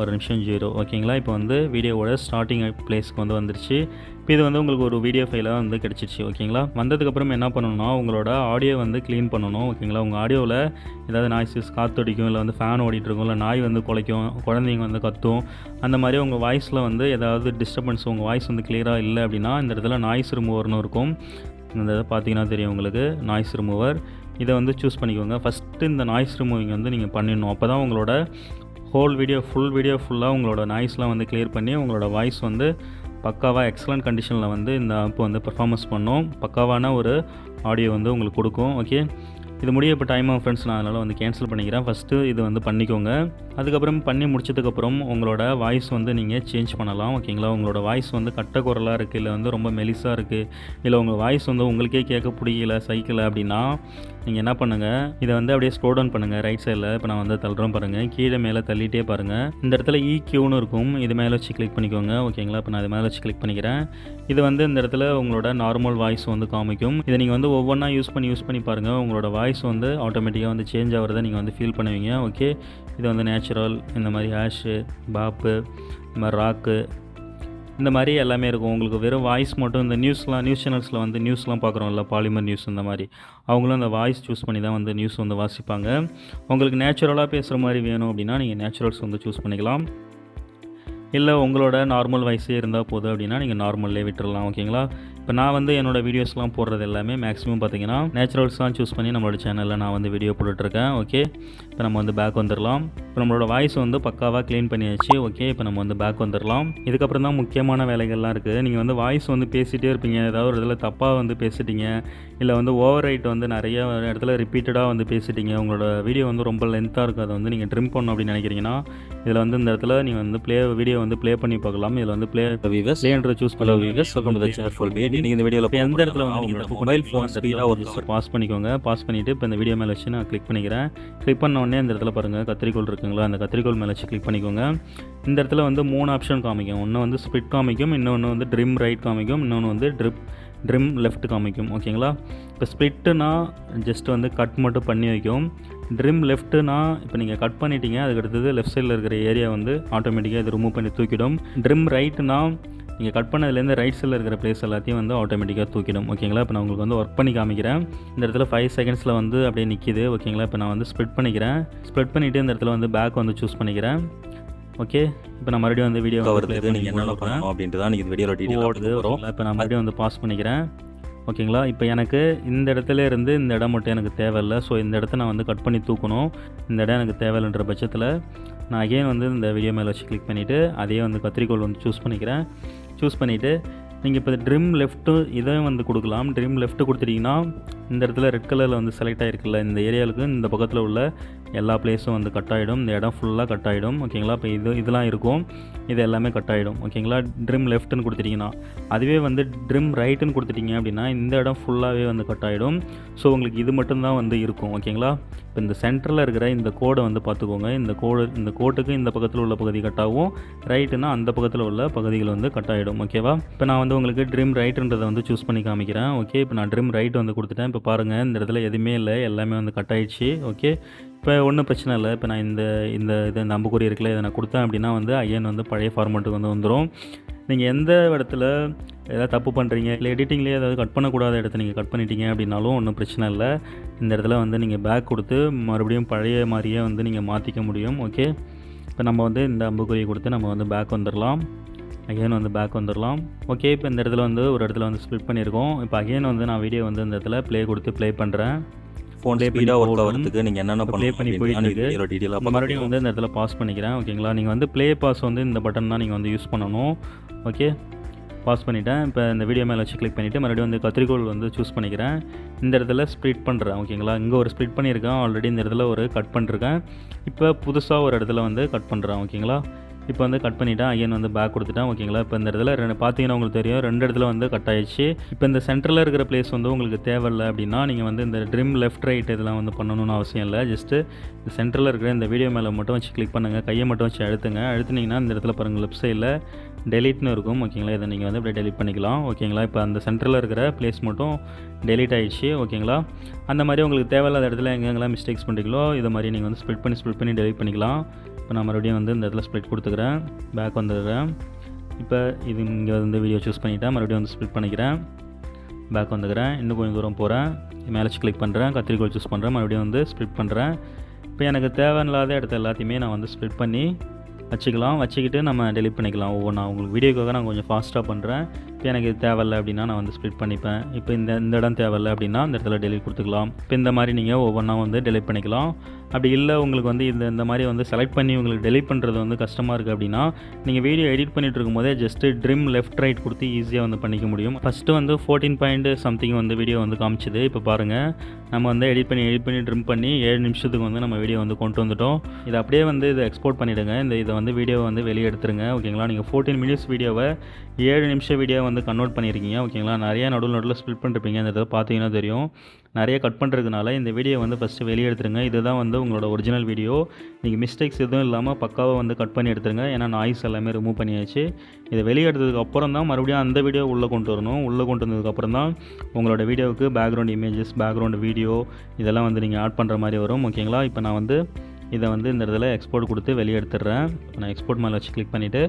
ஒரு நிமிஷம் ஜீரோ. ஓகேங்களா? இப்போ வந்து வீடியோவோட ஸ்டார்டிங் பிளேஸ்க்கு வந்து வந்துருச்சு. இப்போ இது வந்து உங்களுக்கு ஒரு வீடியோ ஃபைலாக வந்து கிடச்சிருச்சு. ஓகேங்களா? வந்ததுக்கப்புறம் என்ன பண்ணணும்னா உங்களோட ஆடியோ வந்து க்ளீன் பண்ணணும். ஓகேங்களா? உங்கள் ஆடியோவில் ஏதாவது நாய்ஸஸ் காற்றடிக்கும் இல்லை வந்து ஃபேன் ஓடிட்டுருக்கும் இல்லை நாய் வந்து குலைக்கும் குழந்தைங்க வந்து கத்தும் அந்த மாதிரி உங்கள் வாய்ஸில் வந்து ஏதாவது டிஸ்டர்பன்ஸ் உங்கள் வாய்ஸ் வந்து கிளியராக இல்லை அப்படின்னா இந்த இடத்துல நாய்ஸ் ரிமூவர்னு இருக்கும். இந்த இதை பார்த்தீங்கன்னா தெரியும் உங்களுக்கு. நாய்ஸ் ரிமூவர் இதை வந்து சூஸ் பண்ணிக்கோங்க. ஃபஸ்ட்டு இந்த நாய்ஸ் ரிமூவிங் வந்து நீங்கள் பண்ணிடணும். அப்போ தான் உங்களோட ஹோல் வீடியோ ஃபுல் வீடியோ ஃபுல்லாக உங்களோட நாய்ஸ்லாம் வந்து கிளியர் பண்ணி உங்களோட வாய்ஸ் வந்து பக்காவாக எக்ஸலண்ட் கண்டிஷனில் வந்து இந்த ஆப் வந்து பெர்ஃபார்மன்ஸ் பண்ணும். பக்காவான ஒரு ஆடியோ வந்து உங்களுக்கு கொடுக்கும் ஓகே இது முடிய இப்போ டைம் ஆஃப் ஃப்ரெண்ட்ஸ் நான் அதனால் வந்து கேன்சல் பண்ணிக்கிறேன். ஃபஸ்ட்டு இது வந்து பண்ணிக்கோங்க. அதுக்கப்புறம் பண்ணி முடிச்சதுக்கப்புறம் உங்களோட வாய்ஸ் வந்து நீங்கள் சேஞ்ச் பண்ணலாம் ஓகேங்களா உங்களோட வாய்ஸ் வந்து கட்ட குரலாக இருக்குது இல்லை வந்து ரொம்ப மெலிசாக இருக்குது இல்லை உங்கள் வாய்ஸ் வந்து உங்களுக்கே கேட்க பிடிக்கல சைக்கிள் அப்படின்னா நீங்கள் என்ன பண்ணுங்கள் இதை வந்து அப்படியே ஸ்லோ டவுன் பண்ணுங்கள் ரைட் சைடில் இப்போ நான் வந்து தள்ளுறோம் பாருங்கள் கீழே மேலே தள்ளிட்டே பாருங்கள் இந்த இடத்துல இ கியூன்னு இருக்கும். இது மேலே வச்சு கிளிக் பண்ணிக்கோங்க. ஓகேங்களா இப்போ நான் இது மேலே வச்சு கிளிக் பண்ணிக்கிறேன். இது வந்து இந்த இடத்துல உங்களோட நார்மல் வாய்ஸ் வந்து காமிக்கும். இதை நீங்கள் வந்து ஒவ்வொன்றா யூஸ் பண்ணி யூஸ் பண்ணி பாருங்கள் உங்களோட வாய்ஸ் வந்து ஆட்டோமேட்டிக்காக வந்து சேஞ்ச் ஆகிறத நீங்கள் வந்து ஃபீல் பண்ணுவீங்க. ஓகே இது வந்து நேச்சுரல் இந்த மாதிரி ஹேஷு பாப்பு இந்த மாதிரி ராக்கு இந்த மாதிரி எல்லாமே இருக்கும். உங்களுக்கு வெறும் வாய்ஸ் மட்டும் இந்த நியூஸ்லாம் நியூஸ் சேனல்ஸில் வந்து நியூஸ்லாம் பார்க்குறோம்ல பாலிமர் நியூஸ் இந்த மாதிரி. அவங்களும் அந்த வாய்ஸ் சூஸ் பண்ணி தான் வந்து நியூஸ் வந்து வாசிப்பாங்க. உங்களுக்கு நேச்சுரலாக பேசுகிற மாதிரி வேணும் அப்படின்னா நீங்கள் நேச்சுரல்ஸ் வந்து சூஸ் பண்ணிக்கலாம். இல்லை உங்களோட நார்மல் வாய்ஸே இருந்தால் போதும் அப்படின்னா நீங்கள் நார்மல்லே விட்டுடலாம் ஓகேங்களா இப்போ நான் வந்து என்னோடய வீடியோஸ்லாம் போடுறது எல்லாமே மேக்ஸிமம் பார்த்தீங்கன்னா நேச்சுரல்ஸ் தான் சூஸ் பண்ணி நம்மளோட சேனலில் நான் வந்து வீடியோ போட்டுட்ருக்கேன் ஓகே இப்போ நம்ம வந்து பேக் வந்துடலாம். இப்போ நம்மளோட வாய்ஸ் வந்து பக்காவாக க்ளீன் பண்ணியாச்சு ஓகே இப்போ நம்ம வந்து பேக் வந்துடலாம். இதுக்கப்புறம் தான் முக்கியமான வேலைகள்லாம் இருக்குது. நீங்கள் வந்து வாய்ஸ் வந்து பேசிகிட்டே இருப்பீங்க. ஏதாவது ஒரு இதில் தப்பாக வந்து பேசிட்டீங்க. இல்லை வந்து ஓவர் ரைட் வந்து நிறைய இடத்துல ரிப்பீட்டடாக வந்து பேசிட்டீங்க. உங்களோட வீடியோ வந்து ரொம்ப லென்த்தாக இருக்குது அதை வந்து நீங்கள் ட்ரிம் பண்ணணும் அப்படின்னு நினைக்கிறீங்கன்னா இதில் வந்து இந்த இடத்துல நீங்கள் வந்து ப்ளே வீடியோ வந்து ப்ளே பண்ணி பார்க்கலாம். இதில் வந்து ப்ளே விவஸ் ப்ளேன்ற சூஸ் பண்ணி பேட் இன்னைக்கு இந்த வீடியோவில் எந்த இடத்துல வந்து உங்களோட நீங்கள் மொபைல் ஃபோன் ஸ்பீடாக ஒரு பாஸ் பண்ணிக்கோங்க. பாஸ் பண்ணிவிட்டு இப்போ இந்த வீடியோ மேலே வச்சு நான் கிளிக் பண்ணிக்கிறேன். கிளிக் பண்ண உடனே இந்த இடத்துல பாருங்கள் கத்திரிக்கோள் இருக்குங்களா? அந்த கத்திரிக்கோள் மேலே வச்சு கிளிக் பண்ணிக்கோங்க. இந்த இடத்துல வந்து மூணு ஆப்ஷன் காமிக்கும். ஒன்று வந்து ஸ்பிட் காமிக்கும். இன்னொன்று வந்து ட்ரிம் ரைட் காமிக்கும். இன்னொன்று வந்து ட்ரிப் ட்ரிம் லெஃப்ட் காமிக்கும் ஓகேங்களா இப்போ ஸ்ப்ளிட்டுனா ஜஸ்ட் வந்து கட் மட்டும் பண்ணி வைக்கும். ட்ரிம் லெஃப்ட்டுனா இப்போ நீங்கள் கட் பண்ணிட்டீங்க அதுக்கு அடுத்தது லெஃப்ட் சைடில் இருக்கிற ஏரியா வந்து ஆட்டோமேட்டிக்காக இது ரிமூவ் பண்ணி தூக்கிடும். ட்ரிம் ரைட்டுனா நீங்கள் கட் பண்ணதுலேருந்து ரைட் சைடில் இருக்கிற பிளேஸ் எல்லாத்தையும் வந்து ஆட்டோமேட்டிக்காக தூக்கிடும் ஓகேங்களா இப்போ நான் உங்களுக்கு வந்து ஒர்க் பண்ணி காமிக்கிறேன். இந்த இடத்துல ஃபைவ் செகண்ட்ஸில் வந்து அப்படியே நிற்கிது ஓகேங்களா இப்போ நான் வந்து ஸ்ப்ளிட் பண்ணிக்கிறேன். ஸ்ப்ளிட் பண்ணிவிட்டு இந்த இடத்துல வந்து பேக் வந்து சூஸ் பண்ணிக்கிறேன். ஓகே? இப்போ நான் மறுபடியும் வந்து வீடியோ கவர்றதுக்கு நீங்கள் என்னென்ன பண்ணணும் அப்படின்ட்டு தான் இந்த வீடியோவில் ஓடுது டீட்டெயில் வரும் ஓகேங்களா? இப்போ நான் மறுபடியும் வந்து பாஸ் பண்ணிக்கிறேன். ஓகேங்களா? இப்போ எனக்கு இந்த இடத்துல இருந்து இந்த இடம் மட்டும் எனக்கு தேவையில்லை. ஸோ இந்த இடத்த நான் வந்து கட் பண்ணி தூக்கணும். இந்த இடம் எனக்கு தேவையில்லைன்ற பட்சத்தில் நான் அகைன் வந்து இந்த வீடியோ மேலே வச்சு கிளிக் பண்ணிவிட்டு அதே வந்து கத்திரிக்கோள் வந்து சூஸ் பண்ணிக்கிறேன். சூஸ் பண்ணிவிட்டு நீங்கள் இப்போ ட்ரிம் லெஃப்ட்டு இதையும் வந்து கொடுக்கலாம். ட்ரிம் லெஃப்ட்டு கொடுத்துட்டிங்கன்னா இந்த இடத்துல ரெட் கலரில் வந்து செலக்ட் ஆகிருக்குல்ல இந்த ஏரியாவுக்கு இந்த பக்கத்தில் உள்ள எல்லா பிளேஸும் வந்து கட் ஆகிடும் இந்த இடம் ஃபுல்லாக கட் ஆகிடும் ஓகேங்களா இப்போ இது இதெல்லாம் இருக்கும். இது எல்லாமே கட் ஆகிடும் ஓகேங்களா ட்ரிம் லெஃப்ட்னு கொடுத்துட்டிங்கன்னா. அதுவே வந்து ட்ரிம் ரைட்டுன்னு கொடுத்துட்டீங்க அப்படின்னா இந்த இடம் ஃபுல்லாகவே வந்து கட் ஆகிடும் ஸோ உங்களுக்கு இது மட்டும்தான் வந்து இருக்கும். ஓகேங்களா இப்போ இந்த சென்டரில் இருக்கிற இந்த கோடை வந்து பார்த்துக்கோங்க. இந்த கோடு இந்த கோட்டுக்கு இந்த பக்கத்தில் உள்ள பகுதி கட் ஆகும். ரைட்டுனா அந்த பக்கத்தில் உள்ள பகுதிகள் வந்து கட் ஆகிடும் ஓகேவா இப்போ நான் வந்து உங்களுக்கு ட்ரிம் ரைட்டுன்றதை வந்து சூஸ் பண்ணி காமிக்கிறேன். ஓகே இப்போ நான் ட்ரிம் ரைட் வந்து கொடுத்துட்டேன். இப்போ பாருங்கள் இந்த இடத்துல எதுவுமே இல்லை. எல்லாமே வந்து கட் ஆயிடுச்சு. ஓகே இப்போ ஒன்றும் பிரச்சனை இல்லை. இப்போ நான் இந்த இந்த இது இந்த அம்புக்குறி இருக்குல்ல இதை நான் கொடுத்தேன் அப்படின்னா வந்து ஐயன் வந்து பழைய ஃபார்மேட்டுக்கு வந்து வந்துடும் நீங்கள் எந்த இடத்துல ஏதாவது தப்பு பண்ணுறீங்க இல்லை எடிட்டிங்லேயே ஏதாவது கட் பண்ணக்கூடாத இடத்த நீங்கள் கட் பண்ணிட்டீங்க அப்படின்னாலும் ஒன்றும் பிரச்சனை இல்லை. இந்த இடத்துல வந்து நீங்கள் பேக் கொடுத்து மறுபடியும் பழைய மாதிரியே வந்து நீங்கள் மாற்றிக்க முடியும். ஓகே இப்போ நம்ம வந்து இந்த அம்புக்குறியை கொடுத்து நம்ம வந்து பேக் வந்துடலாம் அகைன் வந்து பேக் வந்துடலாம் ஓகே இப்போ இந்த இடத்துல வந்து ஒரு இடத்துல வந்து ஸ்பிட் பண்ணியிருக்கோம். இப்போ அகைன் வந்து நான் வீடியோ வந்து இந்த இடத்துல ப்ளே கொடுத்து ப்ளே பண்ணுறேன் ஃபோன் ஸ்பீடாக ஒர்க். ஆகிறதுக்கு நீங்கள் என்னென்ன பண்ணணும் பண்ணி போயிட்டு மறுபடியும் வந்து இந்த இடத்துல பாஸ் பண்ணிக்கிறேன். ஓகேங்களா நீங்கள் வந்து ப்ளே பாஸ் வந்து இந்த பட்டன் தான் நீங்கள் வந்து யூஸ் பண்ணணும். ஓகே பாஸ் பண்ணிட்டேன். இப்போ இந்த வீடியோ மேலே வச்சு கிளிக் பண்ணிவிட்டு மறுபடியும் வந்து கத்திரிக்கோள் வந்து சூஸ் பண்ணிக்கிறேன். இந்த இடத்துல ஸ்ப்ளிட் பண்ணுறேன் ஓகேங்களா இங்கே ஒரு ஸ்ப்ளிட் பண்ணியிருக்கேன். ஆல்ரெடி இந்த இடத்துல ஒரு கட் பண்ணிருக்கேன். இப்போ புதுசாக ஒரு இடத்துல வந்து கட் பண்ணுறேன் ஓகேங்களா இப்போ வந்து கட் பண்ணிட்டேன் ஐயன் வந்து பேக் கொடுத்துட்டேன் ஓகேங்களா இப்போ இந்த இடத்துல ரெண்டு பார்த்தீங்கன்னா உங்களுக்கு தெரியும் ரெண்டு இடத்துல வந்து கட் ஆயிடுச்சு. இப்போ இந்த சென்டரில் இருக்கிற பிளேஸ் வந்து உங்களுக்கு தேவையில்லை அப்படின்னா நீங்கள் வந்து இந்த ட்ரிம் லெஃப்ட் ரைட் இதெல்லாம் வந்து பண்ணணும்னு அவசியம் இல்லை. ஜஸ்ட்டு இந்த சென்டரில் இருக்கிற இந்த வீடியோ மேலே மட்டும் வச்சு கிளிக் பண்ணுங்கள் கையை மட்டும் வச்சு அழுத்துங்க. அழுத்துனீங்கன்னா இந்த இடத்துல பாருங்கள் லெஃப்ட் சைடில் டெலிட்னு இருக்கும். ஓகேங்களா இதை நீங்கள் வந்து அப்படியே டெலிட் பண்ணிக்கலாம். ஓகேங்களா இப்போ அந்த சென்டரில் இருக்கிற பிளேஸ் மட்டும் டெலிட் ஆயிடுச்சு. ஓகேங்களா அந்த மாதிரி உங்களுக்கு தேவையில்லாத இடத்துல எங்கெங்கெல்லாம் மிஸ்டேக்ஸ் பண்ணுறீங்களோ இதை மாதிரி நீங்கள் வந்து ஸ்ப்ளிட் பண்ணி ஸ்ப்ளிட் பண்ணி டெலிட் பண்ணிக்கலாம். இப்போ நான் மறுபடியும் வந்து இந்த இடத்துல ஸ்ப்ளிட் கொடுத்துக்கிறேன். பேக் வந்துடுறேன். இப்போ இது இங்கே வந்து வீடியோ சூஸ் பண்ணிவிட்டேன் மறுபடியும் வந்து ஸ்ப்ளிட் பண்ணிக்கிறேன். பேக் வந்துக்கிறேன். இன்னும் கொஞ்சம் தூரம் போகிறேன் மேலே கிளிக் பண்ணுறேன் கத்திரிக்கோள் சூஸ் பண்ணுறேன் மறுபடியும் வந்து ஸ்ப்ளிட் பண்ணுறேன் இப்போ எனக்கு தேவையில்லாத இடத்த எல்லாத்தையுமே நான் வந்து ஸ்ப்ளிட் பண்ணி வச்சுக்கலாம். வச்சுக்கிட்டு நம்ம டெலிட் பண்ணிக்கலாம். ஒவ்வொன்றா உங்களுக்கு வீடியோக்காக நான் கொஞ்சம் ஃபாஸ்ட்டாக பண்ணுறேன் இப்போ எனக்கு இது தேவையில்ல அப்படின்னா நான் வந்து ஸ்ப்ளிட் பண்ணிப்பேன். இப்போ இந்த இந்த இடம் தேவையில்லை அப்படின்னா இந்த இடத்துல டெலிட் கொடுத்துக்கலாம். இப்போ இந்த மாதிரி நீங்கள் ஒவ்வொன்றா வந்து டெலிட் பண்ணிக்கலாம். அப்படி இல்லை உங்களுக்கு வந்து இந்த இந்த மாதிரி வந்து செலக்ட் பண்ணி உங்களுக்கு டெலிட் பண்ணுறது வந்து கஷ்டமாக இருக்குது அப்படின்னா நீங்கள் வீடியோ எடிட் பண்ணிட்டு இருக்கும்போதே ஜஸ்ட்டு ட்ரிம் லெஃப்ட் ரைட் கொடுத்து ஈஸியாக வந்து பண்ணிக்க முடியும். ஃபஸ்ட்டு வந்து ஃபோர்டீன் பாயிண்ட் சம்திங் வந்து வீடியோ வந்து காமிச்சிது. இப்போ பாருங்கள் நம்ம வந்து எடிட் பண்ணி எடிட் பண்ணி ட்ரிம் பண்ணி ஏழு நிமிஷத்துக்கு வந்து நம்ம வீடியோ வந்து கொண்டு வந்துட்டோம். இதை அப்படியே வந்து இதை எக்ஸ்போர்ட் பண்ணிவிடுங்க இந்த இதை வந்து வீடியோ வந்து வெளியே எடுத்துருங்க. ஓகேங்களா? நீங்கள் ஃபோர்டீன் மினிட்ஸ் வீடியோவை ஏழு நிமிஷம் வீடியோ வந்து கன்வெர்ட் பண்ணியிருக்கீங்க ஓகேங்களா நிறையா நடுவில் நடுவில் ஸ்பிளிட் பண்ணிருப்பீங்க அந்த இதை பார்த்தீங்கன்னா தெரியும். நிறைய கட் பண்ணுறதுனால இந்த வீடியோ வந்து ஃபஸ்ட்டு வெளியே எடுத்துருங்க. இதுதான் வந்து உங்களோட ஒரிஜினல் வீடியோ நீங்கள் மிஸ்டேக்ஸ் எதுவும் இல்லாமல் பக்காவாக வந்து கட் பண்ணி எடுத்துருங்க. ஏன்னா நாய்ஸ் எல்லாமே ரிமூவ் பண்ணியாச்சு. இதை வெளியே எடுத்ததுக்கு அப்புறம் தான் மறுபடியும் அந்த வீடியோ உள்ளே கொண்டு வரணும். உள்ளே கொண்டு வந்ததுக்கப்புறம் தான் உங்களோட வீடியோவுக்கு பேக்ரவுண்ட் இமேஜஸ் பேக்ரவுண்ட் வீடியோ இதெல்லாம் வந்து நீங்கள் ஆட் பண்ணுற மாதிரி வரும் ஓகேங்களா இப்போ நான் வந்து இதை வந்து இந்த இடத்துல எக்ஸ்போர்ட் கொடுத்து வெளியே எடுத்துடுறேன். நான் எக்ஸ்போர்ட் மேலே வச்சு கிளிக் பண்ணிவிட்டு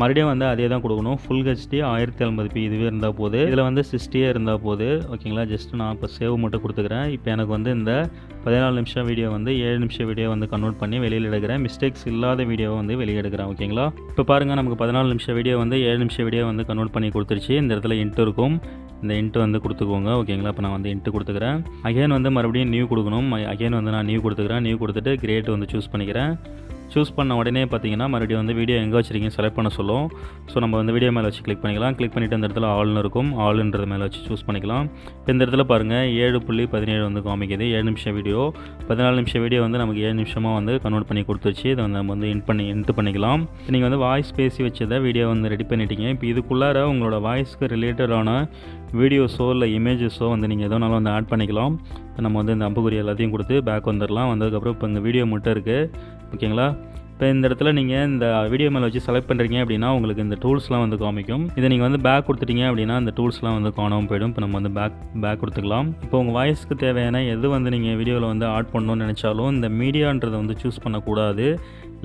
மறுபடியும் வந்து அதே தான் கொடுக்கணும். ஃபுல் ஹெச்டி ஆயிரத்தி ஐம்பது பி இதுவே இருந்தால் போது. இதில் வந்து சிக்ஸ்டியே இருந்தால் போது. ஓகேங்களா ஜஸ்ட் நான் இப்போ சேவ் மட்டும் கொடுத்துக்கிறேன். இப்போ எனக்கு வந்து இந்த பதினாலு நிமிஷம் வீடியோ வந்து ஏழு நிமிஷம் வீடியோ வந்து கன்வெர்ட் பண்ணி வெளியில் எடுக்கிறேன். மிஸ்டேக்ஸ் இல்லாத வீடியோவை வந்து வெளியெடுக்கிறேன் ஓகேங்களா இப்போ பாருங்கள் நமக்கு பதினாலு நிமிஷம் வீடியோ வந்து ஏழு நிமிஷம் வீடியோ வந்து கன்வெர்ட் பண்ணி கொடுத்துருச்சு. இந்த இடத்துல இன்ட்டு இருக்கும். இந்த இன்ட்டு வந்து கொடுத்துக்கோங்க ஓகேங்களா இப்போ நான் வந்து இன்ட்டு கொடுத்துக்கிறேன். அகைன் வந்து மறுபடியும் நியூ கொடுக்கணும். அகைன் வந்து நான் நியூ கொடுத்துக்கிறேன். நியூ கொடுத்துட்டு கிரேட் வந்து சூஸ் பண்ணிக்கிறேன். சூஸ் பண்ண உடனே பார்த்தீங்கன்னா மறுபடியும் வந்து வீடியோ எங்கே வச்சிருக்கீங்க செலக்ட் பண்ண சொல்லும். ஸோ நம்ம வந்து வீடியோ மேலே வச்சு கிளிக் பண்ணிக்கலாம். கிளிக் பண்ணிவிட்டு இந்த இடத்துல ஆள்னு இருக்கும். ஆளுன்றது மேலே வச்சு சூஸ் பண்ணிக்கலாம். இப்போ இந்த இடத்துல பாருங்கள் ஏழு புள்ளி பதினேழு வந்து காமிக்குது. ஏழு நிமிஷம் வீடியோ பதினாலு நிமிஷம் வீடியோ வந்து நமக்கு ஏழு நிமிஷமாக வந்து கன்வெர்ட் பண்ணி கொடுத்துருச்சு. இதை வந்து நம்ம வந்து இன் பண்ணி என்ட் பண்ணிக்கலாம். நீங்கள் வந்து வாய்ஸ் பேசி வச்சதை வீடியோ வந்து ரெடி பண்ணிட்டீங்க. இப்போ இதுக்குள்ளார உங்களோட வாய்ஸ்க்கு ரிலேட்டடான வீடியோஸோ இல்லை இமேஜஸோ வந்து நீங்கள் எதோனாலும் வந்து ஆட் பண்ணிக்கலாம். இப்போ நம்ம வந்து இந்த அம்புக்குறி எல்லாத்தையும் கொடுத்து பேக் வந்துடலாம். வந்ததுக்கப்புறம் இப்போ இந்த வீடியோ மட்டும் இருக்குது ஓகேங்களா? இப்போ இந்த இடத்துல நீங்கள் இந்த வீடியோ மேலே வச்சு செலக்ட் பண்ணுறீங்க அப்படின்னா உங்களுக்கு இந்த டூல்ஸ்லாம் வந்து காமிக்கும். இதை நீங்கள் வந்து பேக் கொடுத்துட்டீங்க அப்படின்னா இந்த டூல்ஸ்லாம் வந்து காணாமல் போயிடும். இப்போ நம்ம வந்து பேக் பேக் கொடுத்துக்கலாம். இப்போ உங்கள் வாய்ஸ்க்கு தேவையான எது வந்து நீங்கள் வீடியோவில் வந்து ஆட் பண்ணணும்னு நினச்சாலும் இந்த மீடியான்றதை வந்து சூஸ் பண்ணக்கூடாது.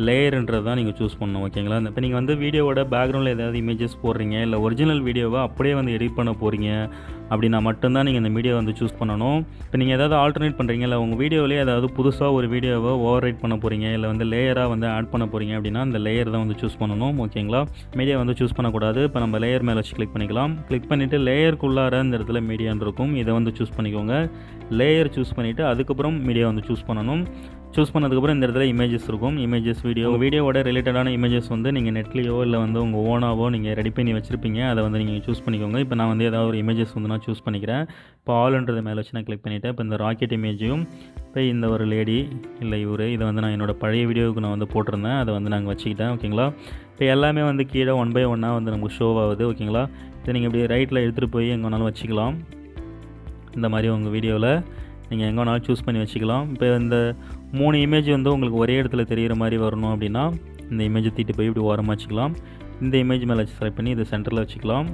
லேயர்ன்றது தான் நீங்கள் சூஸ் பண்ணணும் ஓகேங்களா? இப்போ நீங்கள் வந்து வீடியோவோட பேக்ரவுண்டில் ஏதாவது இமேஜஸ் போடுறீங்க இல்லை ஒரிஜினல் வீடியோவை அப்படியே வந்து எடிட் பண்ண போகிறீங்க அப்படின்னா மட்டும்தான் நீங்கள் இந்த வீடியோ வந்து சூஸ் பண்ணணும். இப்போ நீங்கள் ஏதாவது ஆல்டர்னேட் பண்ணுறீங்க இல்லை உங்கள் வீடியோவிலே ஏதாவது புதுசாக ஒரு வீடியோவை ஓவர் ரைட் பண்ண போகிறீங்க இல்லை வந்து லேயராக வந்து ஆட் பண்ண போகிறீங்க அப்படின்னா அந்த லேயர் தான் வந்து சூஸ் பண்ணணும் ஓகேங்களா? மீடியா வந்து சூஸ் பண்ணக்கூடாது. இப்போ நம்ம லேயர் மேலே வச்சு கிளிக் பண்ணிக்கலாம். கிளிக் பண்ணிவிட்டு லேயருக்குள்ளார இந்த இடத்துல மீடியான் இருக்கும். இதை வந்து சூஸ் பண்ணிக்கோங்க. லேயர் சூஸ் பண்ணிவிட்டு அதுக்கப்புறம் மீடியா வந்து சூஸ் பண்ணணும். சூஸ் பண்ணதுக்கப்புறம் இந்த இடத்துல இமேஜஸ் இருக்கும். இமேஜஸ் வீடியோ உங்கள் வீடியோவோட ரிலேட்டடான இமேஜஸ் வந்து நீங்கள் நெட்லேயோ இல்லை வந்து உங்கள் ஓனாவோ நீங்கள் ரெடி பண்ணி வச்சுருப்பீங்க. அதை வந்து நீங்கள் சூஸ் பண்ணிக்கோங்க. இப்போ நான் வந்து ஏதாவது ஒரு இமேஜஸ் வந்து நான் சூஸ் பண்ணிக்கிறேன். இப்போ ஆல்ன்றது மேலே வச்சு நான் கிளிக் பண்ணிவிட்டேன் இப்போ இந்த ராக்கெட் இமேஜையும் இப்போ இந்த ஒரு லேடி இல்லை இவர் இதை வந்து நான் என்னோடய பழைய வீடியோவுக்கு நான் வந்து போட்டிருந்தேன். அதை வந்து நாங்கள் வச்சுக்கிட்டேன். ஓகேங்களா இப்போ எல்லாமே வந்து கீழே ஒன் பை ஒன்னாக வந்து நமக்கு ஷோ ஆகுது. ஓகேங்களா இதை நீங்கள் இப்படி ரைட்டில் எடுத்துகிட்டு போய் எங்கே வேணாலும் வச்சுக்கலாம். இந்த மாதிரி உங்கள் வீடியோவில் நீங்கள் எங்கே வேணாலும் சூஸ் பண்ணி வச்சுக்கலாம். இப்போ இந்த மூணு இமேஜ் வந்து உங்களுக்கு ஒரே இடத்துல தெரிகிற மாதிரி வரணும் அப்படின்னா இந்த இமேஜை தீட்டு போய் இப்படி ஓரமாக வச்சுக்கலாம். இந்த இமேஜ் மேலே செலக்ட் பண்ணி இதை சென்டரில் வச்சுக்கலாம்.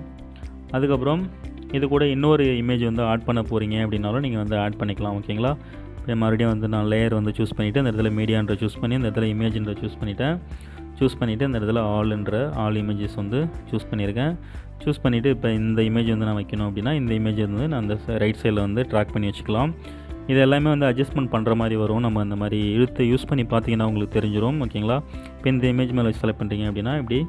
அதுக்கப்புறம் இது கூட இன்னொரு இமேஜ் வந்து ஆட் பண்ண போகிறீங்க அப்படின்னாலும் நீங்கள் வந்து ஆட் பண்ணிக்கலாம் ஓகேங்களா இப்போ மறுபடியும் வந்து நான் லேயர் வந்து சூஸ் பண்ணிவிட்டு இந்த இடத்துல மீடியான்ற சூஸ் பண்ணி இந்த இடத்துல இமேஜ்ன்ற சூஸ் பண்ணிவிட்டேன் சூஸ் பண்ணிவிட்டு இந்த இடத்துல ஆல்ன்ற ஆல் இமேஜஸ் வந்து சூஸ் பண்ணியிருக்கேன் சூஸ் பண்ணிவிட்டு இப்போ இந்த இமேஜ் வந்து நான் வைக்கணும் அப்படின்னா இந்த இமேஜ் வந்து நான் அந்த ரைட் சைடில் வந்து ட்ராக் பண்ணி வச்சுக்கலாம். இது எல்லாமே வந்து அட்ஜஸ்ட்மெண்ட் பண்ணுற மாதிரி வரும். நம்ம இந்த மாதிரி இழுத்து யூஸ் பண்ணி பார்த்தீங்கன்னா உங்களுக்கு தெரிஞ்சிடும் ஓகேங்களா? இப்போ இந்த இமேஜ் மேலே செலக்ட் பண்ணுறீங்க அப்படின்னா இப்படி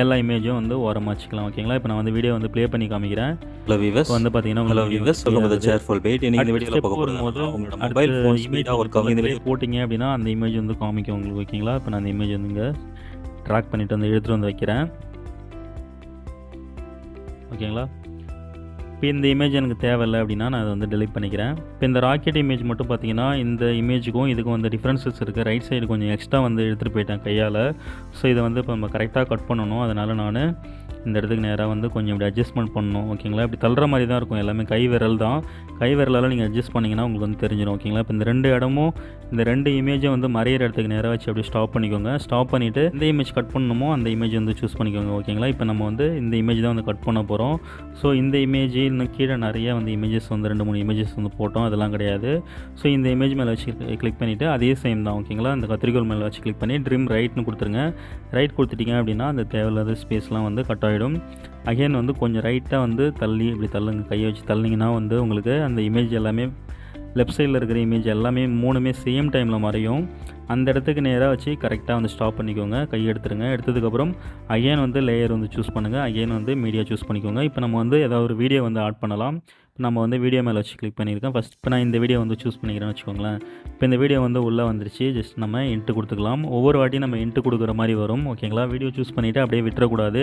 எல்லா இமேஜும் வந்து ஓரமாக வச்சுக்கலாம் ஓகேங்களா? இப்போ நான் வந்து வீடியோ வந்து ப்ளே பண்ணி காமிக்கிறேன். ஹலோ இப்போ வந்து பார்த்தீங்கன்னா ஹலோ சேர்ஃபுல் இந்த அடுத்த வீடியோவில் step பார்க்க வரும்போது போகிறது உங்களோட அடுத்த மொபைல் ஃபோன் image ஸ்பீடாக ஒர்க் ஆகும் இந்த வந்து வீடியோ போட்டிங்க அப்படின்னா அந்த இமேஜ் வந்து காமிக்கும் உங்களுக்கு ஓகேங்களா? இப்போ நான் அந்த இமேஜ் வந்து இங்கே ட்ராக் பண்ணிட்டு வந்து எடுத்துகிட்டு வந்து வைக்கிறேன். ஓகேங்களா? இப்போ இந்த இமேஜ் எனக்கு தேவையில்லை அப்படின்னா நான் அதை வந்து டெலிட் பண்ணிக்கிறேன். இப்போ இந்த ராக்கெட் இமேஜ் மட்டும் பார்த்தீங்கன்னா இந்த இமேஜுக்கும் இதுக்கும் வந்து டிஃப்ரென்சஸ் இருக்குது ரைட் சைடு கொஞ்சம் எக்ஸ்ட்ரா வந்து எடுத்துகிட்டு போயிட்டேன் கையால். ஸோ இதை வந்து இப்போ நம்ம கரெக்டாக கட் பண்ணணும். அதனால் நான் இந்த இடத்துக்கு நேராக வந்து கொஞ்சம் இப்படி அட்ஜஸ்ட்மெண்ட் பண்ணணும். ஓகேங்களா இப்படி தள்ளுற மாதிரி தான் இருக்கும். எல்லாமே கை விரல் தான். கை விரலால் நீங்கள் அட்ஜஸ்ட் பண்ணிங்கன்னா உங்களுக்கு வந்து தெரிஞ்சிடும் ஓகேங்களா இப்போ இந்த ரெண்டு இடமும் இந்த ரெண்டு இமேஜை வந்து மறையிற இடத்துக்கு நேராக வச்சு அப்படியே ஸ்டாப் பண்ணிக்கோங்க. ஸ்டாப் பண்ணிவிட்டு இந்த இமேஜ் கட் பண்ணணுமோ அந்த இமேஜ் வந்து சூஸ் பண்ணிக்கோங்க. ஓகேங்களா இப்போ நம்ம வந்து இந்த இமேஜ் தான் வந்து கட் பண்ண போகிறோம் ஸோ இந்த இமேஜ் இன்னும் கீழே நிறைய வந்து இமேஜஸ் வந்து ரெண்டு மூணு இமேஜஸ் வந்து போட்டோம். அதெல்லாம் கிடையாது. ஸோ இந்த இமேஜ் மேலே வச்சு கிளிக் பண்ணிவிட்டு அதே சேம் தான் ஓகேங்களா இந்த கத்திரிக்கோள் மேலே வச்சு கிளிக் பண்ணி ட்ரிம் ரைட்னு கொடுத்துருங்க. ரைட் கொடுத்துட்டிங்க அப்படின்னா அந்த தேவையில்லாத ஸ்பேஸ்லாம் வந்து கட் ஆகிடும் அகைன் வந்து கொஞ்சம் ரைட்டாக வந்து தள்ளி இப்படி தள்ளுங்க கையை வச்சு தள்ளிங்கன்னா வந்து உங்களுக்கு அந்த இமேஜ் எல்லாமே லெஃப்ட் சைடில் இருக்கிற இமேஜ் எல்லாமே மூணுமே சேம் டைமில் மறையும். அந்த இடத்துக்கு நேராக வச்சு கரெக்டாக வந்து ஸ்டாப் பண்ணிக்கோங்க. கை எடுத்துருங்க. எடுத்ததுக்கப்புறம் அகைன் வந்து லேயர் வந்து சூஸ் பண்ணுங்கள் அகைன் வந்து மீடியா சூஸ் பண்ணிக்கோங்க. இப்போ நம்ம வந்து ஏதாவது ஒரு வீடியோ வந்து ஆட் பண்ணலாம். இப்போ நம்ம வந்து வீடியோ மேலே வச்சு கிளிக் பண்ணியிருக்கேன் ஃபஸ்ட் இப்போ நான் இந்த வீடியோ வந்து சூஸ் பண்ணிக்கிறேன்னு வச்சுக்கோங்களேன். இப்போ இந்த வீடியோ வந்து உள்ளே வந்துருச்சு. ஜஸ்ட் நம்ம இன்ட்டு கொடுத்துக்கலாம். ஒவ்வொரு வாட்டியும் நம்ம இன்ட்டு கொடுக்குற மாதிரி வரும். ஓகேங்களா வீடியோ சூஸ் பண்ணிவிட்டு அப்படியே விட்டுறக்கூடாது.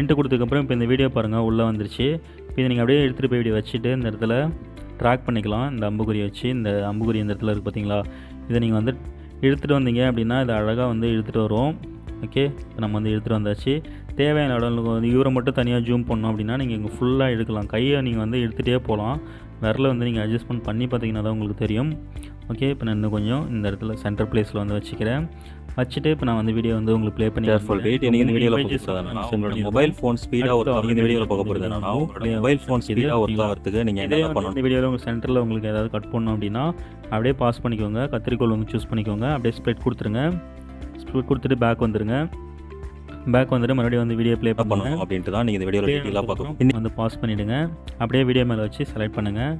இன்ட்டு கொடுத்ததுக்கப்புறம் இப்போ இந்த வீடியோ பாருங்கள் உள்ளே வந்துருச்சு. இப்போ இதை நீங்கள் அப்படியே எடுத்துகிட்டு போய் இப்படி வச்சுட்டு இந்த இடத்துல ட்ராக் பண்ணிக்கலாம். இந்த அம்புக்குறியை வச்சு இந்த அம்புக்குறி இந்த இடத்துல இருக்குது பார்த்தீங்களா இதை நீங்கள் வந்து இழுத்துட்டு வந்தீங்க அப்படின்னா இது அழகாக வந்து இழுத்துட்டு வரும். ஓகே இப்போ நம்ம வந்து இழுத்துட்டு வந்தாச்சு. தேவையான இடங்களுக்கு வந்து இவரை மட்டும் தனியாக ஜூம் பண்ணோம் அப்படின்னா நீங்கள் இங்கே ஃபுல்லாக எடுக்கலாம். கையை நீங்கள் வந்து எடுத்துகிட்டே போகலாம். விரல வந்து நீங்கள் அட்ஜஸ்ட்மெண்ட் பண்ணி பார்த்தீங்கன்னா தான் உங்களுக்கு தெரியும். ஓகே இப்போ நான் இன்னும் கொஞ்சம் இந்த இடத்துல சென்டர் பிளேஸில் வந்து வச்சுக்கிறேன். வச்சுட்டு இப்போ நான் வந்து வீடியோ வந்து உங்களுக்கு ப்ளே பண்ணி கேர்ஃபுல் வெயிட் நீங்கள் இந்த வீடியோவில் பார்க்க உங்களோட மொபைல் ஃபோன் ஸ்பீடாக ஆகும் இந்த வீடியோவில் பார்க்க போகிறது என்னன்னா உங்களோட மொபைல் ஃபோன் ஸ்பீடாக ஒர்க் ஆகிறதுக்கு நீங்கள் என்ன பண்ணணும். இந்த வீடியோவில் உங்கள் சென்டரில் உங்களுக்கு ஏதாவது கட் பண்ணணும் அப்படின்னா அப்படியே பாஸ் பண்ணிக்கோங்க. கத்திரிக்கோல் வந்து சூஸ் பண்ணிக்கோங்க. அப்படியே ஸ்ப்ரெட் கொடுத்துருங்க. ஸ்ப்ரெட் கொடுத்துட்டு பேக் வந்துருங்க. பேக் வந்துட்டு மறுபடியும் வந்து வீடியோ ப்ளே பண்ணணும் அப்படின்ட்டு தான் நீங்கள் இந்த வீடியோவில் டீட்டெயிலாக பார்க்கணும். வந்து பாஸ் பண்ணிவிடுங்க அப்படியே வீடியோ மேலே வச்சு செலக்ட் பண்ணுங்கள்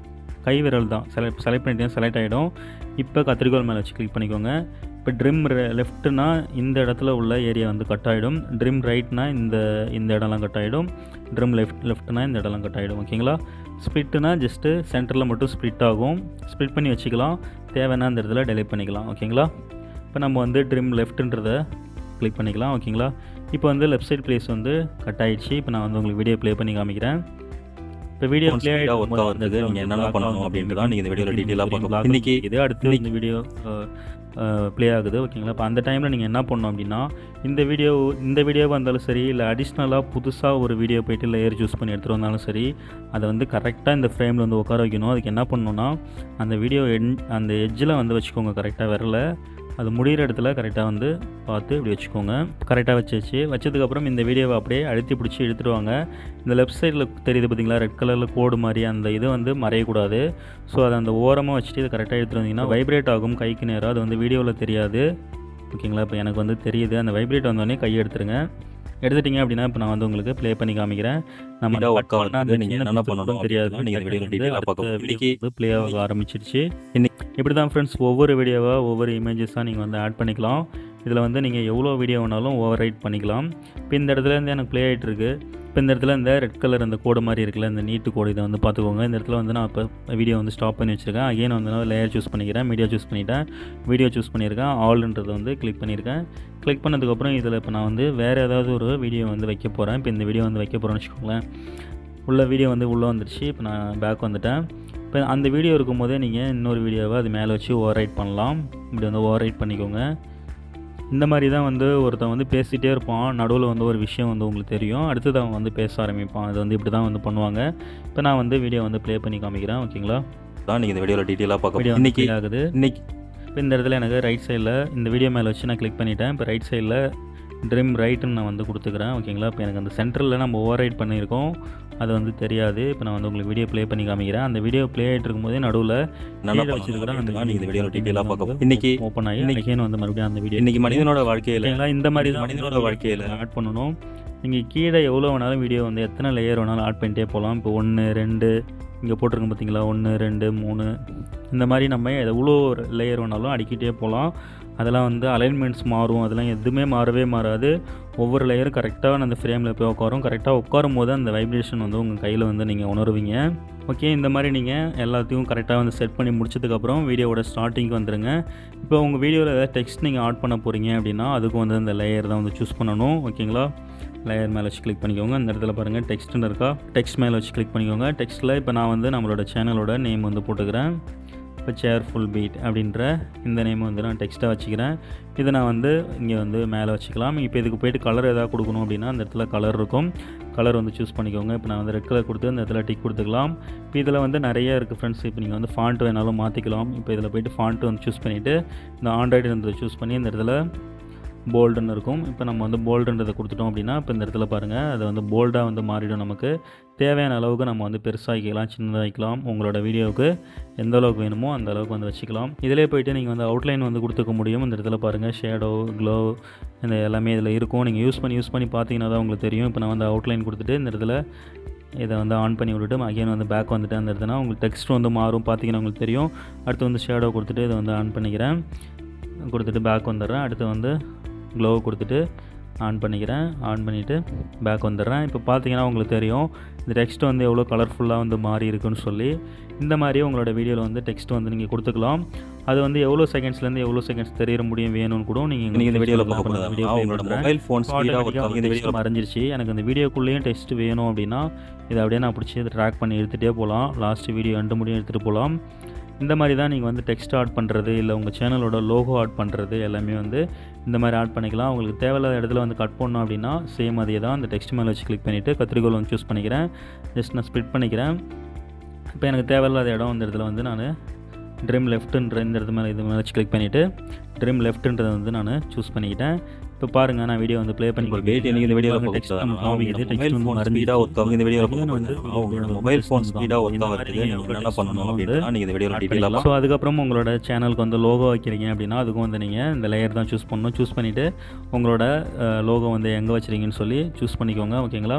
கை விரல் தான். செலக்ட் செலக்ட் பண்ணிட்டீங்கன்னா செலக்ட் ஆகிடும் இப்போ கத்திரிக்கோல் மேலே வச்சு கிளிக் பண்ணிக்கோங்க. இப்போ ட்ரிம் லெஃப்ட்னா இந்த இடத்துல உள்ள ஏரியா வந்து கட் ஆகிடும் ட்ரிம் ரைட்னா இந்த இந்த இடம்லாம் கட் ஆகிடும் ட்ரிம் லெஃப்ட் லெஃப்ட்னா இந்த இடம்லாம் கட் ஆகிடும் ஓகேங்களா? ஸ்ப்ளிட்னா ஜஸ்ட்டு சென்டரில் மட்டும் ஸ்ப்ளிட் ஆகும். ஸ்ப்ளிட் பண்ணி வச்சுக்கலாம். தேவைன்னா அந்த இடத்துல டெலிட் பண்ணிக்கலாம் ஓகேங்களா? இப்போ நம்ம வந்து ட்ரிம் லெஃப்ட்டுன்றதை கிளிக் பண்ணிக்கலாம் ஓகேங்களா? இப்போ வந்து லெஃப்ட் சைட் பிளேஸ் வந்து கட் ஆகிடுச்சு இப்போ நான் வந்து உங்களுக்கு வீடியோ ப்ளே பண்ணி காமிக்கிறேன். இப்போ வீடியோ ப்ளே speed ஆ work ஆகுறதுக்கு நீங்க என்னென்ன பண்ணணும் அப்படின்ட்டு தான் நீங்க இந்த வீடியோல detail ஆ பார்க்க இன்னைக்கு இன்னைக்கு- இது அடுத்து இந்த வீடியோ ப்ளே ஆகுது ஓகேங்களா? இப்போ அந்த டைமில் நீங்கள் என்ன பண்ணணும் அப்படின்னா இந்த வீடியோ இந்த வீடியோவாக இருந்தாலும் சரி இல்லை அடிஷ்னலாக புதுசாக ஒரு வீடியோ போயிட்டு லேயர் சூஸ் பண்ணி எடுத்துகிட்டு வந்தாலும் சரி அதை வந்து கரெக்டாக இந்த ஃப்ரேமில் வந்து உட்கார வைக்கணும். அதுக்கு என்ன பண்ணணும்னா அந்த வீடியோ எண் அந்த எட்ஜில் வந்து வச்சுக்கோங்க கரெக்டாக வரல. அது முடிகிற இடத்துல கரெக்டாக வந்து பார்த்து இப்படி வச்சுக்கோங்க. கரெக்டாக வச்சு வச்சதுக்கப்புறம் இந்த வீடியோவை அப்படியே அழுத்தி பிடிச்சி எடுத்துருவாங்க இந்த லெஃப்ட் சைடில் தெரியுது பார்த்தீங்களா ரெட் கலரில் கோடு மாதிரி அந்த இது வந்து மறையக்கூடாது. ஸோ அதை அந்த ஓரமாக வச்சுட்டு இதை கரெக்டாக எடுத்துகிட்டு வந்தீங்கன்னா வைப்ரேட் ஆகும் கைக்கு நேராக அது வந்து வீடியோவில் தெரியாது. ஓகேங்களா? இப்போ எனக்கு வந்து தெரியுது. அந்த வைப்ரேட் வந்தோடனே கை எடுத்துருங்க. எடுத்துட்டீங்க அப்படின்னா இப்போ நான் வந்து உங்களுக்கு ப்ளே பண்ணி காமிக்கிறேன். நம்ம Speed ஆ work cut பண்ண அந்த ஆகுறதுக்கு நீங்க சின்ன என்னென்ன pixel பண்ணணும் தெரியாது. இன்னைக்கு இன்னைக்கு- ப்ளே ஆக ஆரம்பிச்சிருச்சு. இப்படி தான் ஃப்ரெண்ட்ஸ் ஒவ்வொரு வீடியோவாக ஒவ்வொரு இமேஜஸாக நீங்கள் வந்து ஆட் பண்ணிக்கலாம். இதில் வந்து நீங்கள் எவ்வளோ வீடியோ வேணாலும் ஓவர் ரைட் பண்ணிக்கலாம். இப்போ இந்த இடத்துல இருந்து எனக்கு ப்ளே ஆகிட்டுருக்கு இப்போ இந்த இடத்துல இந்த ரெட் கலர் அந்த கோடு மாதிரி இருக்குல்ல இந்த நீட்டு கோடு இதை வந்து பார்த்துக்கோங்க. இந்த இடத்துல வந்து நான் இப்போ வீடியோ வந்து ஸ்டாப் பண்ணி வச்சுருக்கேன். அகைன் வந்து நான் லேயர் சூஸ் பண்ணிக்கிறேன் மீடியா சூஸ் பண்ணிட்டேன். வீடியோ சூஸ் பண்ணியிருக்கேன் ஆல்ன்றதை வந்து கிளிக் பண்ணியிருக்கேன். கிளிக் பண்ணதுக்கப்புறம் இதில் இப்போ நான் வந்து வேறு ஏதாவது ஒரு வீடியோ வந்து வைக்க போகிறேன் இப்போ இந்த வீடியோ வந்து வைக்க போகிறேன்னு வச்சுக்கோங்களேன். உள்ள வீடியோ வந்து உள்ளே வந்துடுச்சு இப்போ நான் பேக் வந்துட்டேன். இப்போ அந்த வீடியோ இருக்கும்போதே நீங்கள் இன்னொரு வீடியோவை அது மேலே வச்சு ஓவர் ரைட் பண்ணலாம். இப்படி வந்து ஓவர் ரைட் பண்ணிக்கோங்க. இந்த மாதிரி தான் வந்து ஒருத்தன் வந்து பேசிகிட்டே இருப்பான். நடுவில் வந்து ஒரு விஷயம் வந்து உங்களுக்கு தெரியும். அடுத்தது அவன் வந்து பேச ஆரம்பிப்பான். அது வந்து இப்படி தான் வந்து பண்ணுவாங்க. இப்போ நான் வந்து வீடியோ வந்து ப்ளே பண்ணி காமிக்கிறேன். ஓகேங்களா? தான் நீங்கள் இந்த வீடியோவில் டீட்டெயிலாக பார்க்க. இன்னைக்கு ஆகுது. இன்னைக்கு இப்போ இந்த இடத்துல எனக்கு ரைட் சைடில் இந்த வீடியோ மேலே வச்சு நான் கிளிக் பண்ணிட்டேன். இப்போ ரைட் சைடில் ட்ரிம் ரைட்டுன்னு நான் வந்து கொடுத்துக்கிறேன் ஓகேங்களா? இப்போ எனக்கு அந்த சென்டரில் நம்ம ஓவர் ரைட் பண்ணியிருக்கோம். அது வந்து தெரியாது. இப்போ நான் வந்து உங்களுக்கு வீடியோ ப்ளே பண்ணி காமிக்கிறேன். அந்த வீடியோ ப்ளே ஆகிட்டு இருக்கும்போதே நடுவில் பண்ணணும்? வச்சிருக்கிறேன் இந்த வீடியோவில் டீட்டெயிலாக பார்க்க போறோம். இன்னைக்கு ஓப்பன் ஆகி இன்னைக்கு- வந்து மறுபடியும் அந்த வீடியோ இன்னைக்கு மனிதனோட வாழ்க்கையில் இந்த மாதிரி தான் மனிதனோட வாழ்க்கையில் ஆட் பண்ணணும். நீங்கள் கீழே எவ்வளோ வேணாலும் வீடியோ வந்து எத்தனை லேயர் வேணாலும் ஆட் பண்ணிட்டே போகலாம். இப்போ ஒன்று ரெண்டு இங்கே போட்டிருக்கோம் பார்த்தீங்களா ஒன்று ரெண்டு மூணு. இந்த மாதிரி நம்ம எவ்வளோ லேயர் வேணாலும் அடிக்கிட்டே போகலாம். அதெல்லாம் வந்து அலைன்மெண்ட்ஸ் மாறும். அதெல்லாம் எதுவுமே மாறவே மாறாது. ஒவ்வொரு லேயரும் கரெக்டாக அந்த ஃப்ரேமில் போய் உட்காரும். கரெக்டாக உட்காரும் போது அந்த வைப்ரேஷன் வந்து உங்கள் கையில் வந்து நீங்கள் உணருவீங்க. ஓகே இந்த மாதிரி நீங்கள் எல்லாத்தையும் கரெக்டாக வந்து செட் பண்ணி முடிச்சதுக்கப்புறம் வீடியோவோட ஸ்டார்டிங்க்கு வந்துடுங்க இப்போ உங்கள் வீடியோவில் ஏதாவது டெக்ஸ்ட் நீங்கள் ஆட் பண்ண போகிறீங்க அப்படின்னா அதுக்கு வந்து அந்த லேயர் தான் வந்து சூஸ் பண்ணணும். ஓகேங்களா லேயர் மேலே வச்சு கிளிக் பண்ணிக்கோங்க. அந்த இடத்துல பாருங்கள் டெக்ஸ்ட்னு இருக்கா? டெக்ஸ்ட் மேலே வச்சு கிளிக் பண்ணிக்கோங்க. டெக்ஸ்ட்டில் இப்போ நான் வந்து நம்மளோட சேனலோட நேம் வந்து போட்டுக்கிறேன். இப்போ சேர்ஃபுல் பீட் அப்படின்ற இந்த நேம் வந்து நான் டெக்ஸ்ட்டாக வச்சுக்கிறேன். இதை நான் வந்து இங்கே வந்து மேலே வச்சுக்கலாம். இப்போ இதுக்கு போயிட்டு கலர் எதாவது கொடுக்கணும் அப்படின்னா அந்த இடத்துல கலர் இருக்கும். கலர் வந்து சூஸ் பண்ணிக்கோங்க. இப்போ நான் வந்து ரெட் கலர் கொடுத்து அந்த இடத்துல டிக் கொடுத்துக்கலாம். இப்போ இதில் வந்து நிறைய இருக்குது ஃப்ரெண்ட்ஸ் இப்போ நீங்கள் வந்து ஃபாண்ட் வேணாலும் மாற்றிக்கலாம் இப்போ இதில் போயிட்டு ஃபாண்ட்டு வந்து சூஸ் பண்ணிவிட்டு இந்த ஆண்ட்ராய்டு வந்து சூஸ் பண்ணி இந்த இடத்துல போல்டுன்னு இருக்கும். இப்போ நம்ம வந்து போல்டுன்றதை கொடுத்துட்டோம் அப்படின்னா இப்போ இந்த இடத்துல பாருங்கள் அது வந்து போல்டாக வந்து மாறிடும் நமக்கு. தேவையான அளவுக்கு நம்ம வந்து பெருசாகிக்கலாம் சின்னதாகிக்கலாம். உங்களோட வீடியோவுக்கு எந்த அளவுக்கு வேணுமோ அந்த அளவுக்கு வந்து வச்சுக்கலாம். இதிலே போயிட்டு நீங்கள் வந்து அவுட்லைன் வந்து கொடுத்துக்க முடியும். இந்த இடத்துல பாருங்கள் ஷேடோ க்ளோ இந்த எல்லாமே இதில் இருக்கும். நீங்கள் யூஸ் பண்ணி யூஸ் பண்ணி பார்த்தீங்கன்னா தான் உங்களுக்கு தெரியும். இப்போ நான் வந்து அவுட்லைன் கொடுத்துட்டு இந்த இடத்துல இதை வந்து ஆன் பண்ணி விட்டுட்டு அகைன் வந்து பேக் வந்துட்டு அந்த இடத்துல உங்களுக்கு டெக்ஸ்ட் வந்து மாறும். பார்த்தீங்கன்னா உங்களுக்கு தெரியும். அடுத்து வந்து ஷேடோ கொடுத்துட்டு இதை வந்து ஆன் பண்ணிக்கிறேன். கொடுத்துட்டு பேக் வந்துடுறேன். அடுத்து வந்து க்ளோ கொடுத்துட்டு ஆன் பண்ணிக்கிறேன். ஆன் பண்ணிவிட்டு பேக் வந்துடுறேன். இப்போ பார்த்தீங்கன்னா உங்களுக்கு தெரியும் இந்த டெக்ஸ்ட் வந்து எவ்வளோ கலர்ஃபுல்லாக வந்து மாறி இருக்குன்னு சொல்லி இந்த மாதிரி உங்களோட வீடியோவில் வந்து டெக்ஸ்ட் வந்து நீங்கள் கொடுத்துக்கலாம். அது வந்து எவ்வளோ செகண்ட்ஸ்லேருந்து எவ்வளோ செகண்ட்ஸ் தெரிய முடியும் வேணும்னு கூட நீங்கள் இந்த வீடியோவில் பார்க்க போகிறது உங்களோட மொபைல் ஃபோன் இந்த வீடியோவில் மறைஞ்சிருச்சு. எனக்கு இந்த வீடியோக்குள்ளேயும் டெஸ்ட் வேணும் அப்படின்னா இதை அப்படியே நான் பிடிச்சி ட்ராக் பண்ணி எடுத்துகிட்டே போகலாம். லாஸ்ட் வீடியோ ரெண்டு முடியும் எடுத்துகிட்டு போகலாம். இந்த மாதிரி தான் நீங்கள் வந்து டெக்ஸ்ட் ஆட் பண்ணுறது இல்லை உங்கள் சேனலோட லோகோ ஆட் பண்ணுறது எல்லாமே வந்து இந்த மாதிரி ஆட் பண்ணிக்கலாம். உங்களுக்கு தேவையில்லாத இடத்துல வந்து கட் பண்ணோம் அப்படின்னா சேம் அதே தான். அந்த டெக்ஸ்ட் மேலே வச்சு கிளிக் பண்ணிவிட்டு கத்திரிக்கோல் வந்து சூஸ் பண்ணிக்கிறேன். ஜஸ்ட் நான் ஸ்ப்ளிட் பண்ணிக்கிறேன். இப்போ எனக்கு தேவையில்லாத இடம் இந்த இடத்துல வந்து நான் ட்ரிம் லெஃப்ட்டுன்ற இந்த இடத்து மேலே இது மேலே வச்சு கிளிக் பண்ணிவிட்டு ட்ரிம் லெஃப்ட்டுன்றதை வந்து நான் சூஸ் பண்ணிக்கிட்டேன். இப்போ பாருங்கள் நான் வீடியோ வந்து ப்ளே பண்ணி வெயிட் எனக்கு இந்த வீடியோவில் டெக்ஸ்ட் காமிக்குது டெக்ஸ்ட் வந்து ஆகும் இந்த வீடியோவில் இது வந்து உங்களோட மொபைல் ஃபோன் ஸ்பீடாக ஆகிறதுக்கு நீங்கள் என்ன பண்ணணும் அப்படின்னா நீங்கள் இந்த வீடியோவில் டீட்டெயிலாக ஸோ அதுக்கப்புறம் உங்களோட சேனலுக்கு வந்து லோகோ வைக்கிறீங்க அப்படின்னா அதுக்கும் வந்து நீங்கள் இந்த லேயர் தான் சூஸ் பண்ணணும். சூஸ் பண்ணிவிட்டு உங்களோட லோகோ வந்து எங்கே வச்சுருங்கன்னு சொல்லி சூஸ் பண்ணிக்கோங்க ஓகேங்களா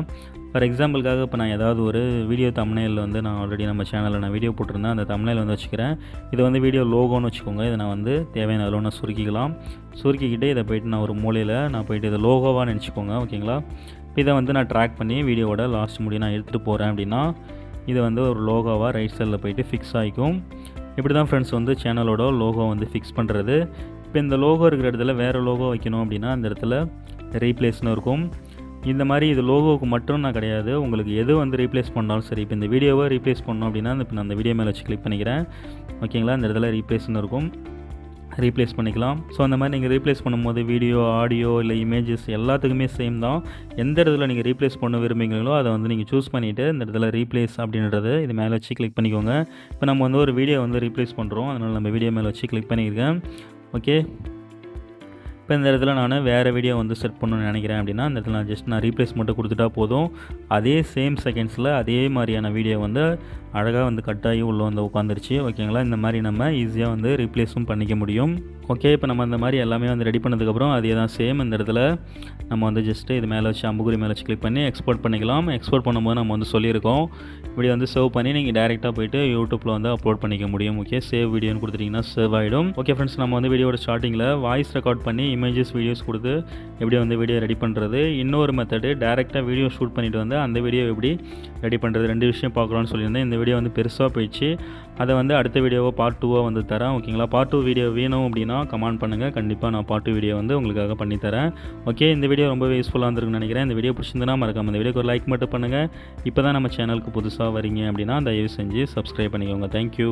ஃபார் எக்ஸாம்பிளுக்காக இப்போ நான் ஏதாவது ஒரு வீடியோ தம்னையில் வந்து நான் ஆல்ரெடி நம்ம சேனலில் நான் வீடியோ போட்டிருந்தேன். அந்த தம்னையில் வந்து வச்சுக்கிறேன். இது வந்து வீடியோ லோகோன்னு வச்சுக்கோங்க. இதை நான் வந்து தேவையான அளவு நான் சுருக்கிக்கலாம். சுருக்கிக்கிட்டு இதை போயிட்டு நான் ஒரு மூலையில் நான் போயிட்டு இதை லோகோவாக நினச்சிக்கோங்க. ஓகேங்களா? இப்போ இதை வந்து நான் ட்ராக் பண்ணி வீடியோவோட லாஸ்ட் முடி நான் எடுத்துகிட்டு போகிறேன் அப்படின்னா இது வந்து ஒரு லோகோவாக ரைட் சைடில் போயிட்டு ஃபிக்ஸ் ஆகிக்கும் இப்படி தான் ஃப்ரெண்ட்ஸ் வந்து சேனலோட லோகோ வந்து ஃபிக்ஸ் பண்ணுறது இப்போ இந்த லோகோ இருக்கிற இடத்துல வேறு லோகோ வைக்கணும் அப்படின்னா அந்த இடத்துல ரீப்ளேஸ்னு இருக்கும். இந்த மாதிரி இது லோகோவுக்கு மட்டும் நான் கிடையாது. உங்களுக்கு எது வந்து ரீப்ளேஸ் பண்ணாலும் சரி இப்போ இந்த வீடியோவை ரீப்ளேஸ் பண்ணோம் அப்படின்னா இப்போ நான் அந்த வீடியோ மேலே வச்சு கிளிக் பண்ணிக்கிறேன். ஓகேங்களா? இந்த இடத்துல ரீப்ளேஸ்னு இருக்கும். ரீப்ளேஸ் பண்ணிக்கலாம். ஸோ அந்த மாதிரி நீங்கள் ரீப்ளேஸ் பண்ணும்போது வீடியோ ஆடியோ இல்லை இமேஜஸ் எல்லாத்துக்குமே சேம் தான். எந்த இடத்துல நீங்கள் ரீப்ளேஸ் பண்ண விரும்புகிறீங்களோ அதை வந்து நீங்கள் சூஸ் பண்ணிவிட்டு இந்த இடத்துல ரீப்ளேஸ் அப்படின்றது இது மேலே வச்சு கிளிக் பண்ணிக்கோங்க. இப்போ நம்ம வந்து ஒரு வீடியோ வந்து ரீப்ளேஸ் பண்ணுறோம் அதனால் நம்ம வீடியோ மேலே வச்சு கிளிக் பண்ணியிருக்கேன். ஓகே? இப்போ இந்த இடத்துல நான் வேறு வீடியோ வந்து செட் பண்ணணும்னு நினைக்கிறேன் அப்படின்னா இந்த இடத்துல நான் ஜஸ்ட் நான் ரீப்ளேஸ் மட்டும் கொடுத்துட்டா போதும். அதே சேம் செகண்ட்ஸில் அதே மாதிரியான வீடியோ வந்து அழகாக வந்து கட்டாகி உள்ளே வந்து உட்காந்துருச்சு ஓகேங்களா? இந்த மாதிரி நம்ம ஈஸியாக வந்து ரீப்ளேஸும் பண்ணிக்க முடியும். ஓகே இப்போ நம்ம இந்த மாதிரி எல்லாமே வந்து ரெடி பண்ணதுக்கப்புறம் அதே தான் சேம் இந்த இடத்துல நம்ம வந்து ஜஸ்ட்டு இது மேலே வச்சு அம்புகுரி மேலே வச்சு கிளிக் பண்ணி எக்ஸ்போர்ட் பண்ணிக்கலாம். எக்ஸ்போர்ட் பண்ணும்போது நம்ம வந்து சொல்லியிருக்கோம். இப்படி வந்து சேவ் பண்ணி நீங்கள் டேரெக்டாக போயிட்டு யூடியூப்பில் வந்து அப்லோட் பண்ணிக்க முடியும். ஓகே சேவ் வீடியோன்னு கொடுத்துட்டிங்கன்னா சேவ் ஆகிடும் ஓகே ஃப்ரெண்ட்ஸ் நம்ம வந்து வீடியோட ஸ்டார்டிங்கில் வாய்ஸ் ரெக்கார்ட் பண்ணி இமேஜஸ் வீடியோஸ் கொடுத்து எப்படி வந்து வீடியோ ரெடி பண்ணுறது இன்னொரு மெத்தடு டேரெக்டாக வீடியோ ஷூட் பண்ணிவிட்டு வந்து அந்த வீடியோ எப்படி ரெடி பண்ணுறது ரெண்டு விஷயம் பார்க்குறோன்னு சொல்லியிருந்தேன். இந்த வீடியோ வந்து பெருசாக போயிடுச்சு. அதை வந்து அடுத்த வீடியோவை பார்ட் டூவாக வந்து தரேன் ஓகேங்களா பார்ட் டூ வீடியோ வேணும் அப்படின்னா கமெண்ட் பண்ணுங்கள் கண்டிப்பாக நான் பார்ட் டூ வீடியோ வந்து உங்களுக்காக பண்ணித்தரேன் ஓகே இந்த வீடியோ ரொம்ப யூஸ்ஃபுல்லாக இருந்திருக்குன்னு நினைக்கிறேன். இந்த வீடியோ பிடிச்சிருந்தனா மறக்காம இந்த வீடியோக்கு ஒரு லைக் மட்டும் பண்ணுங்கள் இப்போ தான் நம்ம சேனலுக்கு புதுசாக வரீங்க அப்படின்னா தயவு செஞ்சு சப்ஸ்கிரைப் பண்ணிக்கோங்க. தேங்க்யூ